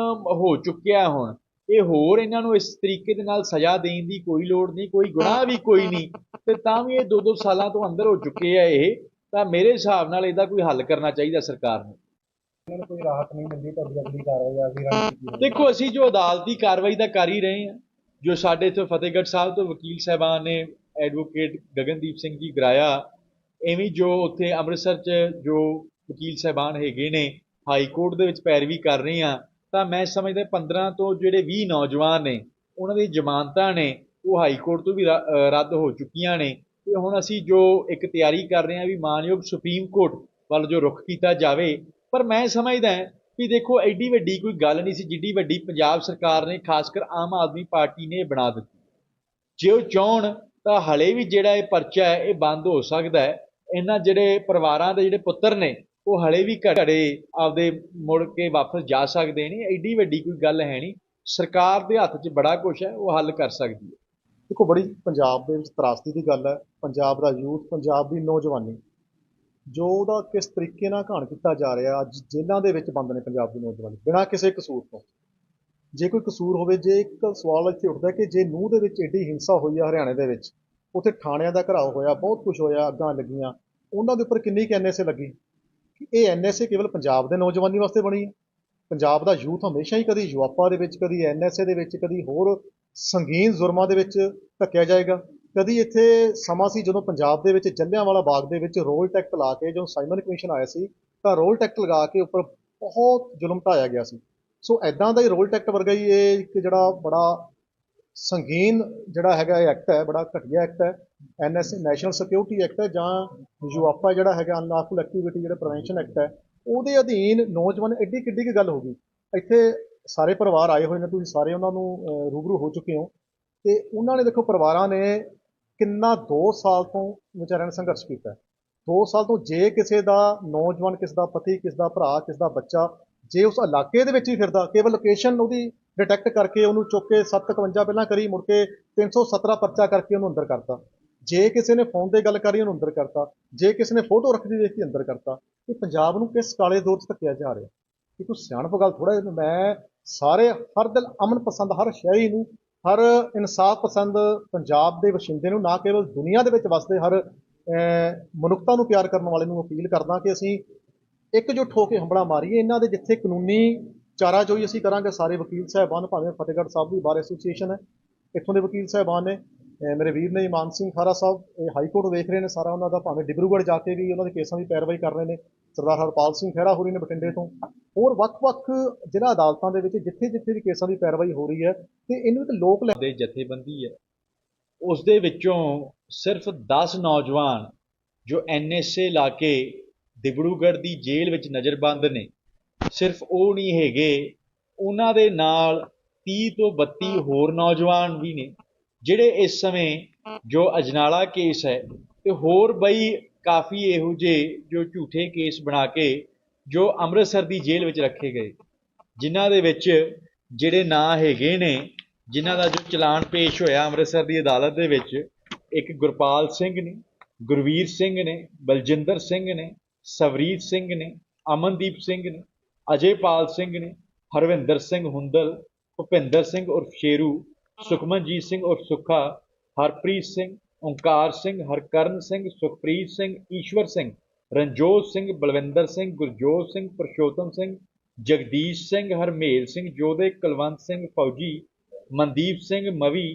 ਹੋ ਚੁੱਕਿਆ ਹੁਣ। ਇਹ ਹੋਰ ਇਹਨਾਂ ਨੂੰ ਇਸ ਤਰੀਕੇ ਦੇ ਨਾਲ ਸਜ਼ਾ ਦੇਣ ਦੀ ਕੋਈ ਲੋੜ ਨਹੀਂ, ਕੋਈ ਗੁਨਾਹ ਵੀ ਕੋਈ ਨਹੀਂ, ਤੇ ਤਾਂ ਵੀ ਇਹ ਦੋ ਦੋ ਸਾਲਾਂ ਤੋਂ ਅੰਦਰ ਹੋ ਚੁੱਕੇ ਆ ਇਹ, ਤਾਂ ਮੇਰੇ ਹਿਸਾਬ ਨਾਲ ਇਹਦਾ ਕੋਈ ਹੱਲ ਕਰਨਾ ਚਾਹੀਦਾ ਸਰਕਾਰ ਨੂੰ। ਇਹਨਾਂ ਨੂੰ ਕੋਈ ਰਾਹਤ ਨਹੀਂ ਮਿਲਦੀ, ਤੁਹਾਡੀ ਅਗਲੀ ਕਾਰਵਾਈ ਆ ਵੀ ਰਣਨੀਤੀ ਦੇਖੋ, ਅਸੀਂ ਜੋ ਅਦਾਲਤੀ ਕਾਰਵਾਈ ਦਾ ਕਰ ਹੀ ਰਹੇ ਹਾਂ, ਜੋ ਸਾਡੇ ਤੋਂ ਫਤਿਹਗੜ੍ਹ ਸਾਹਿਬ ਤੋਂ ਵਕੀਲ ਸਾਹਿਬਾਨ ਨੇ ਐਡਵੋਕੇਟ ਗਗਨਦੀਪ ਸਿੰਘ ਜੀ ਗਰਾਇਆ, ਐਵੇਂ ਜੋ ਉੱਥੇ ਅੰਮ੍ਰਿਤਸਰ 'ਚ ਜੋ ਵਕੀਲ ਸਾਹਿਬਾਨ ਹੈਗੇ ਨੇ, ਹਾਈ ਕੋਰਟ ਦੇ ਵਿੱਚ ਪੈਰਵੀ ਕਰ ਰਹੇ ਹਾਂ, ਤਾਂ ਮੈਂ ਸਮਝਦਾ 15 ਤੋਂ ਜਿਹੜੇ 20 ਨੌਜਵਾਨ ਨੇ, ਉਹਨਾਂ ਦੀ ਜ਼ਮਾਨਤਾਂ ਨੇ, ਉਹ ਹਾਈ ਕੋਰਟ ਤੋਂ ਵੀ ਰੱਦ ਹੋ ਚੁੱਕੀਆਂ ਨੇ, ਤੇ ਹੁਣ ਅਸੀਂ ਜੋ ਇੱਕ ਤਿਆਰੀ ਕਰ ਰਹੇ ਹਾਂ ਵੀ ਮਾਨਯੋਗ ਸੁਪਰੀਮ ਕੋਰਟ ਵੱਲ ਜੋ ਰੁਖ ਕੀਤਾ ਜਾਵੇ ਪਰ ਮੈਂ ਸਮਝਦਾ ਵੀ ਦੇਖੋ, ਐਡੀ ਵੱਡੀ ਕੋਈ ਗੱਲ ਨਹੀਂ ਸੀ ਜਿੱਡੀ ਵੱਡੀ ਪੰਜਾਬ ਸਰਕਾਰ ਨੇ ਖਾਸ ਕਰ ਆਮ ਆਦਮੀ ਪਾਰਟੀ ਨੇ ਇਹ ਬਣਾ ਦਿੱਤੀ। ਜੇ ਉਹ ਚਾਹਣ, ਤਾਂ ਹਲੇ ਵੀ ਜਿਹੜਾ ਇਹ ਪਰਚਾ ਹੈ, ਇਹ ਬੰਦ ਹੋ ਸਕਦਾ ਹੈ। ਇਹਨਾਂ ਜਿਹੜੇ ਪਰਿਵਾਰਾਂ ਦੇ ਜਿਹੜੇ ਪੁੱਤਰ ਨੇ, ਉਹ ਹਲੇ ਵੀ ਘੜੇ ਆਪਦੇ ਮੁੜ ਕੇ ਵਾਪਸ ਜਾ ਸਕਦੇ ਨੇ। ਐਡੀ ਵੱਡੀ ਕੋਈ ਗੱਲ ਹੈ ਨਹੀਂ। ਸਰਕਾਰ ਦੇ ਹੱਥ 'ਚ ਬੜਾ ਕੁਝ ਹੈ, ਉਹ ਹੱਲ ਕਰ ਸਕਦੀ ਹੈ। ਦੇਖੋ, ਬੜੀ ਪੰਜਾਬ ਦੇ ਵਿੱਚ ਤਰਾਸਦੀ ਦੀ ਗੱਲ ਹੈ। ਪੰਜਾਬ ਦਾ ਯੂਥ, ਪੰਜਾਬ ਦੀ ਨੌਜਵਾਨੀ। ਜੋ ਉਹਦਾ ਕਿਸ ਤਰੀਕੇ ਨਾਲ ਘਾਣ ਕੀਤਾ ਜਾ ਰਿਹਾ ਅੱਜ ਜੇਲ੍ਹਾਂ ਦੇ ਵਿੱਚ ਬੰਦ ਨੇ ਪੰਜਾਬ ਦੇ ਨੌਜਵਾਨ, ਬਿਨਾਂ ਕਿਸੇ ਕਸੂਰ ਤੋਂ। ਜੇ ਕੋਈ ਕਸੂਰ ਹੋਵੇ, ਜੇ ਇੱਕ ਸਵਾਲ ਇੱਥੇ ਉੱਠਦਾ ਕਿ ਜੇ ਨੂੰਹ ਦੇ ਵਿੱਚ ਏਡੀ ਹਿੰਸਾ ਹੋਈ ਆ ਹਰਿਆਣੇ ਦੇ ਵਿੱਚ, ਉੱਥੇ ਥਾਣਿਆਂ ਦਾ ਘਰਾਓ ਹੋਇਆ, ਬਹੁਤ ਕੁਝ ਹੋਇਆ, ਅੱਗਾਂ ਲੱਗੀਆਂ, ਉਹਨਾਂ ਦੇ ਉੱਪਰ ਕਿੰਨੀ ਕੁ ਐਨਐਸਏ ਲੱਗੀ? ਕਿ ਇਹ ਐਨਐਸਏ ਕੇਵਲ ਪੰਜਾਬ ਦੇ ਨੌਜਵਾਨੀ ਵਾਸਤੇ ਬਣੀ ਹੈ? ਪੰਜਾਬ ਦਾ ਯੂਥ ਹਮੇਸ਼ਾ ਹੀ ਕਦੀ ਯੂਆਪਾ ਦੇ ਵਿੱਚ, ਕਦੀ ਐਨਐਸਏ ਦੇ ਵਿੱਚ, ਕਦੀ ਹੋਰ ਸੰਗੀਨ ਜ਼ੁਰਮਾਂ ਦੇ ਵਿੱਚ ਧੱਕਿਆ ਜਾਏਗਾ। ਕਦੀ ਇੱਥੇ ਸਮਾਂ ਸੀ ਜਦੋਂ ਪੰਜਾਬ ਦੇ ਵਿੱਚ ਜੱਲਿਆਂਵਾਲਾ ਬਾਗ ਦੇ ਵਿੱਚ ਰੋਲ ਟੈਕਟ ਲਾ ਕੇ ਜਦੋਂ ਸਾਈਮਨ ਕਮਿਸ਼ਨ ਆਇਆ ਸੀ, ਤਾਂ ਰੋਲ ਟੈਕਟ ਲਗਾ ਕੇ ਉੱਪਰ ਬਹੁਤ ਜ਼ੁਲਮ ਢਾਇਆ ਗਿਆ ਸੀ। ਸੋ ਐਦਾਂ ਦਾ ਹੀ ਰੋਲ ਟੈਕਟ ਵਰਗਾ ਹੀ ਇਹ ਇੱਕ ਜਿਹੜਾ ਬੜਾ ਸੰਗੀਨ ਜਿਹੜਾ ਹੈਗਾ ਇਹ ਐਕਟ ਹੈ, ਬੜਾ ਘਟੀਆ ਐਕਟ ਹੈ ਐਨਐਸ ਨੈਸ਼ਨਲ ਸਿਕਿਉਰਿਟੀ ਐਕਟ ਹੈ ਜਾਂ ਯੂਆਪਾ ਜਿਹੜਾ ਹੈਗਾ ਅਨਲਾਫੁਲ ਐਕਟੀਵਿਟੀ ਜਿਹੜਾ ਪ੍ਰੀਵੈਂਸ਼ਨ ਐਕਟ ਹੈ, ਉਹਦੇ ਅਧੀਨ ਨੌਜਵਾਨ ਐਡੀ ਕਿੱਡੀ ਕੀ ਗੱਲ ਹੋ ਗਈ। ਇੱਥੇ ਸਾਰੇ ਪਰਿਵਾਰ ਆਏ ਹੋਏ ਨੇ, ਤੁਸੀਂ ਸਾਰੇ ਉਹਨਾਂ ਨੂੰ ਰੂਬਰੂ ਹੋ ਚੁੱਕੇ ਹੋ। ਤੇ ਉਹਨਾਂ ਨੇ ਦੇਖੋ, ਪਰਿਵਾਰਾਂ ਨੇ ਕਿੰਨਾ 2 ਸਾਲ ਤੋਂ ਵਿਚਾਰਿਆਂ ਨੇ ਸੰਘਰਸ਼ ਕੀਤਾ ਹੈ। 2 ਸਾਲ ਤੋਂ ਜੇ ਕਿਸੇ ਦਾ ਨੌਜਵਾਨ, ਕਿਸ ਦਾ ਪਤੀ, ਕਿਸ ਦਾ ਭਰਾ, ਕਿਸ ਦਾ ਬੱਚਾ ਜੇ ਉਸ ਇਲਾਕੇ ਦੇ ਵਿੱਚ ਹੀ ਫਿਰਦਾ, ਕੇਵਲ ਲੋਕੇਸ਼ਨ ਉਹਦੀ ਡਿਟੈਕਟ ਕਰਕੇ ਉਹਨੂੰ ਚੁੱਕ ਕੇ 751 ਪਹਿਲਾਂ ਕਰੀ, ਮੁੜ ਕੇ 317 ਪਰਚਾ ਕਰਕੇ ਉਹਨੂੰ ਅੰਦਰ ਕਰਤਾ। ਜੇ ਕਿਸੇ ਨੇ ਫੋਨ ਤੇ ਗੱਲ ਕਰੀ, ਉਹਨੂੰ ਅੰਦਰ ਕਰਤਾ। ਜੇ ਕਿਸੇ ਨੇ ਫੋਟੋ ਰੱਖਦੀ ਦੇਖ ਕੇ ਅੰਦਰ ਕਰਤਾ। ਇਹ ਪੰਜਾਬ ਨੂੰ ਕਿਸ ਕਾਲੇ ਦੌਰ 'ਚ ਧੱਕਿਆ ਜਾ ਰਿਹਾ ਇਹ ਕੋਈ ਸਿਆਣਪ ਗੱਲ ਥੋੜਾ ਮੈਂ ਸਾਰੇ ਹਰ ਦਿਲ ਅਮਨ ਪਸੰਦ, ਹਰ ਸ਼ਹਿਰੀ ਨੂੰ ਹਰ ਇਨਸਾਫ ਪਸੰਦ ਪੰਜਾਬ ਦੇ ਵਸਿੰਦੇ ਨੂੰ, ਨਾ ਕੇਵਲ ਦੁਨੀਆ ਦੇ ਵਿੱਚ ਵਸਦੇ, ਹਰ ਮਨੁੱਖਤਾ ਨੂੰ ਪਿਆਰ ਕਰਨ ਵਾਲੇ ਨੂੰ ਅਪੀਲ ਕਰਦਾ ਕਿ ਅਸੀਂ ਇਕਜੁੱਟ ਹੋ ਕੇ ਹੰਬੜਾ ਮਾਰੀਏ। ਇਹਨਾਂ ਦੇ ਜਿੱਥੇ ਕਾਨੂੰਨੀ ਚਾਰਾ ਜੋਈ ਅਸੀਂ ਕਰਾਂਗੇ, ਸਾਰੇ ਵਕੀਲ ਸਾਹਿਬਾਨ, ਭਾਵੇਂ ਫਤਿਹਗੜ੍ਹ ਸਾਹਿਬ ਦੀ ਬਾਰ ਐਸੋਸੀਏਸ਼ਨ ਹੈ, ਇੱਥੋਂ ਦੇ ਵਕੀਲ ਸਾਹਿਬਾਨ ਨੇ ਮੇਰੇ ਵੀਰ ਨੇ ਇਮਾਨ ਸਿੰਘ ਖਾਰਾ ਸਾਹਿਬ, ਇਹ ਹਾਈ ਕੋਰਟ ਵੇਖ ਰਹੇ ਨੇ ਸਾਰਾ ਉਹਨਾਂ ਦਾ, ਭਾਵੇਂ ਡਿਬਰੂਗੜ੍ਹ ਜਾ ਕੇ ਵੀ ਉਹਨਾਂ ਦੇ ਕੇਸਾਂ ਦੀ ਪੈਰਵਾਈ ਕਰ ਰਹੇ ਨੇ, ਸਰਦਾਰ ਹਰਪਾਲ ਸਿੰਘ ਖਹਿਰਾ ਹੋਰੀ ਨੇ ਬਠਿੰਡੇ ਤੋਂ ਹੋਰ ਵੱਖ-ਵੱਖ ਜ਼ਿਲ੍ਹਾ ਅਦਾਲਤਾਂ ਦੇ ਵਿੱਚ ਜਿੱਥੇ-ਜਿੱਥੇ ਵੀ ਕੇਸਾਂ ਦੀ ਪੈਰਵਾਈ ਹੋ ਰਹੀ ਹੈ ਤੇ ਇਹਨੂੰ ਇੱਕ ਲੋਕ ਲੈ ਦੇ ਜਥੇਬੰਦੀ ਹੈ। ਉਸ ਦੇ ਵਿੱਚੋਂ ਸਿਰਫ 10 ਨੌਜਵਾਨ ਜੋ ਐਨਐਸਏ ਲਾ ਕੇ ਦਿਬੜੂਗੜ੍ਹ ਦੀ ਜੇਲ੍ਹ ਵਿੱਚ ਨਜ਼ਰਬੰਦ ਨੇ, ਸਿਰਫ ਉਹ ਨਹੀਂ ਹੈਗੇ, ਉਹਨਾਂ ਦੇ ਨਾਲ 30 ਤੋਂ 32 ਹੋਰ ਨੌਜਵਾਨ ਵੀ ਨੇ, ਜਿਹੜੇ ਇਸ ਸਮੇਂ ਜੋ ਅਜਨਾਲਾ ਕੇਸ ਹੈ ਤੇ ਹੋਰ ਬਈ ਕਾਫੀ ਇਹੋ ਜਿਹੇ ਜੋ ਝੂਠੇ ਕੇਸ ਬਣਾ ਕੇ ਜੋ ਅੰਮ੍ਰਿਤਸਰ ਦੀ ਜੇਲ੍ਹ ਵਿੱਚ ਰੱਖੇ ਗਏ। ਜਿਨ੍ਹਾਂ ਦੇ ਵਿੱਚ ਜਿਹੜੇ ਨਾਂ ਹੈਗੇ ਨੇ, ਜਿਨ੍ਹਾਂ ਦਾ ਜੋ ਚਲਾਨ ਪੇਸ਼ ਹੋਇਆ ਅੰਮ੍ਰਿਤਸਰ ਦੀ ਅਦਾਲਤ ਦੇ ਵਿੱਚ, ਇੱਕ ਗੁਰਪਾਲ ਸਿੰਘ ਨੇ, ਗੁਰਵੀਰ ਸਿੰਘ ਨੇ, ਬਲਜਿੰਦਰ ਸਿੰਘ ਨੇ, ਸਵਰੀਤ ਸਿੰਘ ਨੇ, ਅਮਨਦੀਪ ਸਿੰਘ ਨੇ, ਅਜੇਪਾਲ ਸਿੰਘ ਨੇ, ਹਰਵਿੰਦਰ ਸਿੰਘ ਹੁੰਦਲ, ਭੁਪਿੰਦਰ ਸਿੰਘ ਉਰਫ ਸ਼ੇਰੂ, ਸੁਖਮਨਜੀਤ ਸਿੰਘ ਉਰਫ ਸੁੱਖਾ, ਹਰਪ੍ਰੀਤ ਸਿੰਘ, ਓਂਕਾਰ ਸਿੰਘ, ਹਰਕਰਨ ਸਿੰਘ, ਸੁਖਪ੍ਰੀਤ ਸਿੰਘ, ਈਸ਼ਵਰ ਸਿੰਘ ਰਣਜੋਤ ਸਿੰਘ, ਬਲਵਿੰਦਰ ਸਿੰਘ, ਗੁਰਜੋਤ ਸਿੰਘ, ਪੁਰਸ਼ੋਤਮ ਸਿੰਘ, ਜਗਦੀਸ਼ ਸਿੰਘ, ਹਰਮੇਲ ਸਿੰਘ, ਜੋਧੇ, ਕੁਲਵੰਤ ਸਿੰਘ, ਫੌਜੀ, ਮਨਦੀਪ ਸਿੰਘ, ਮਵੀ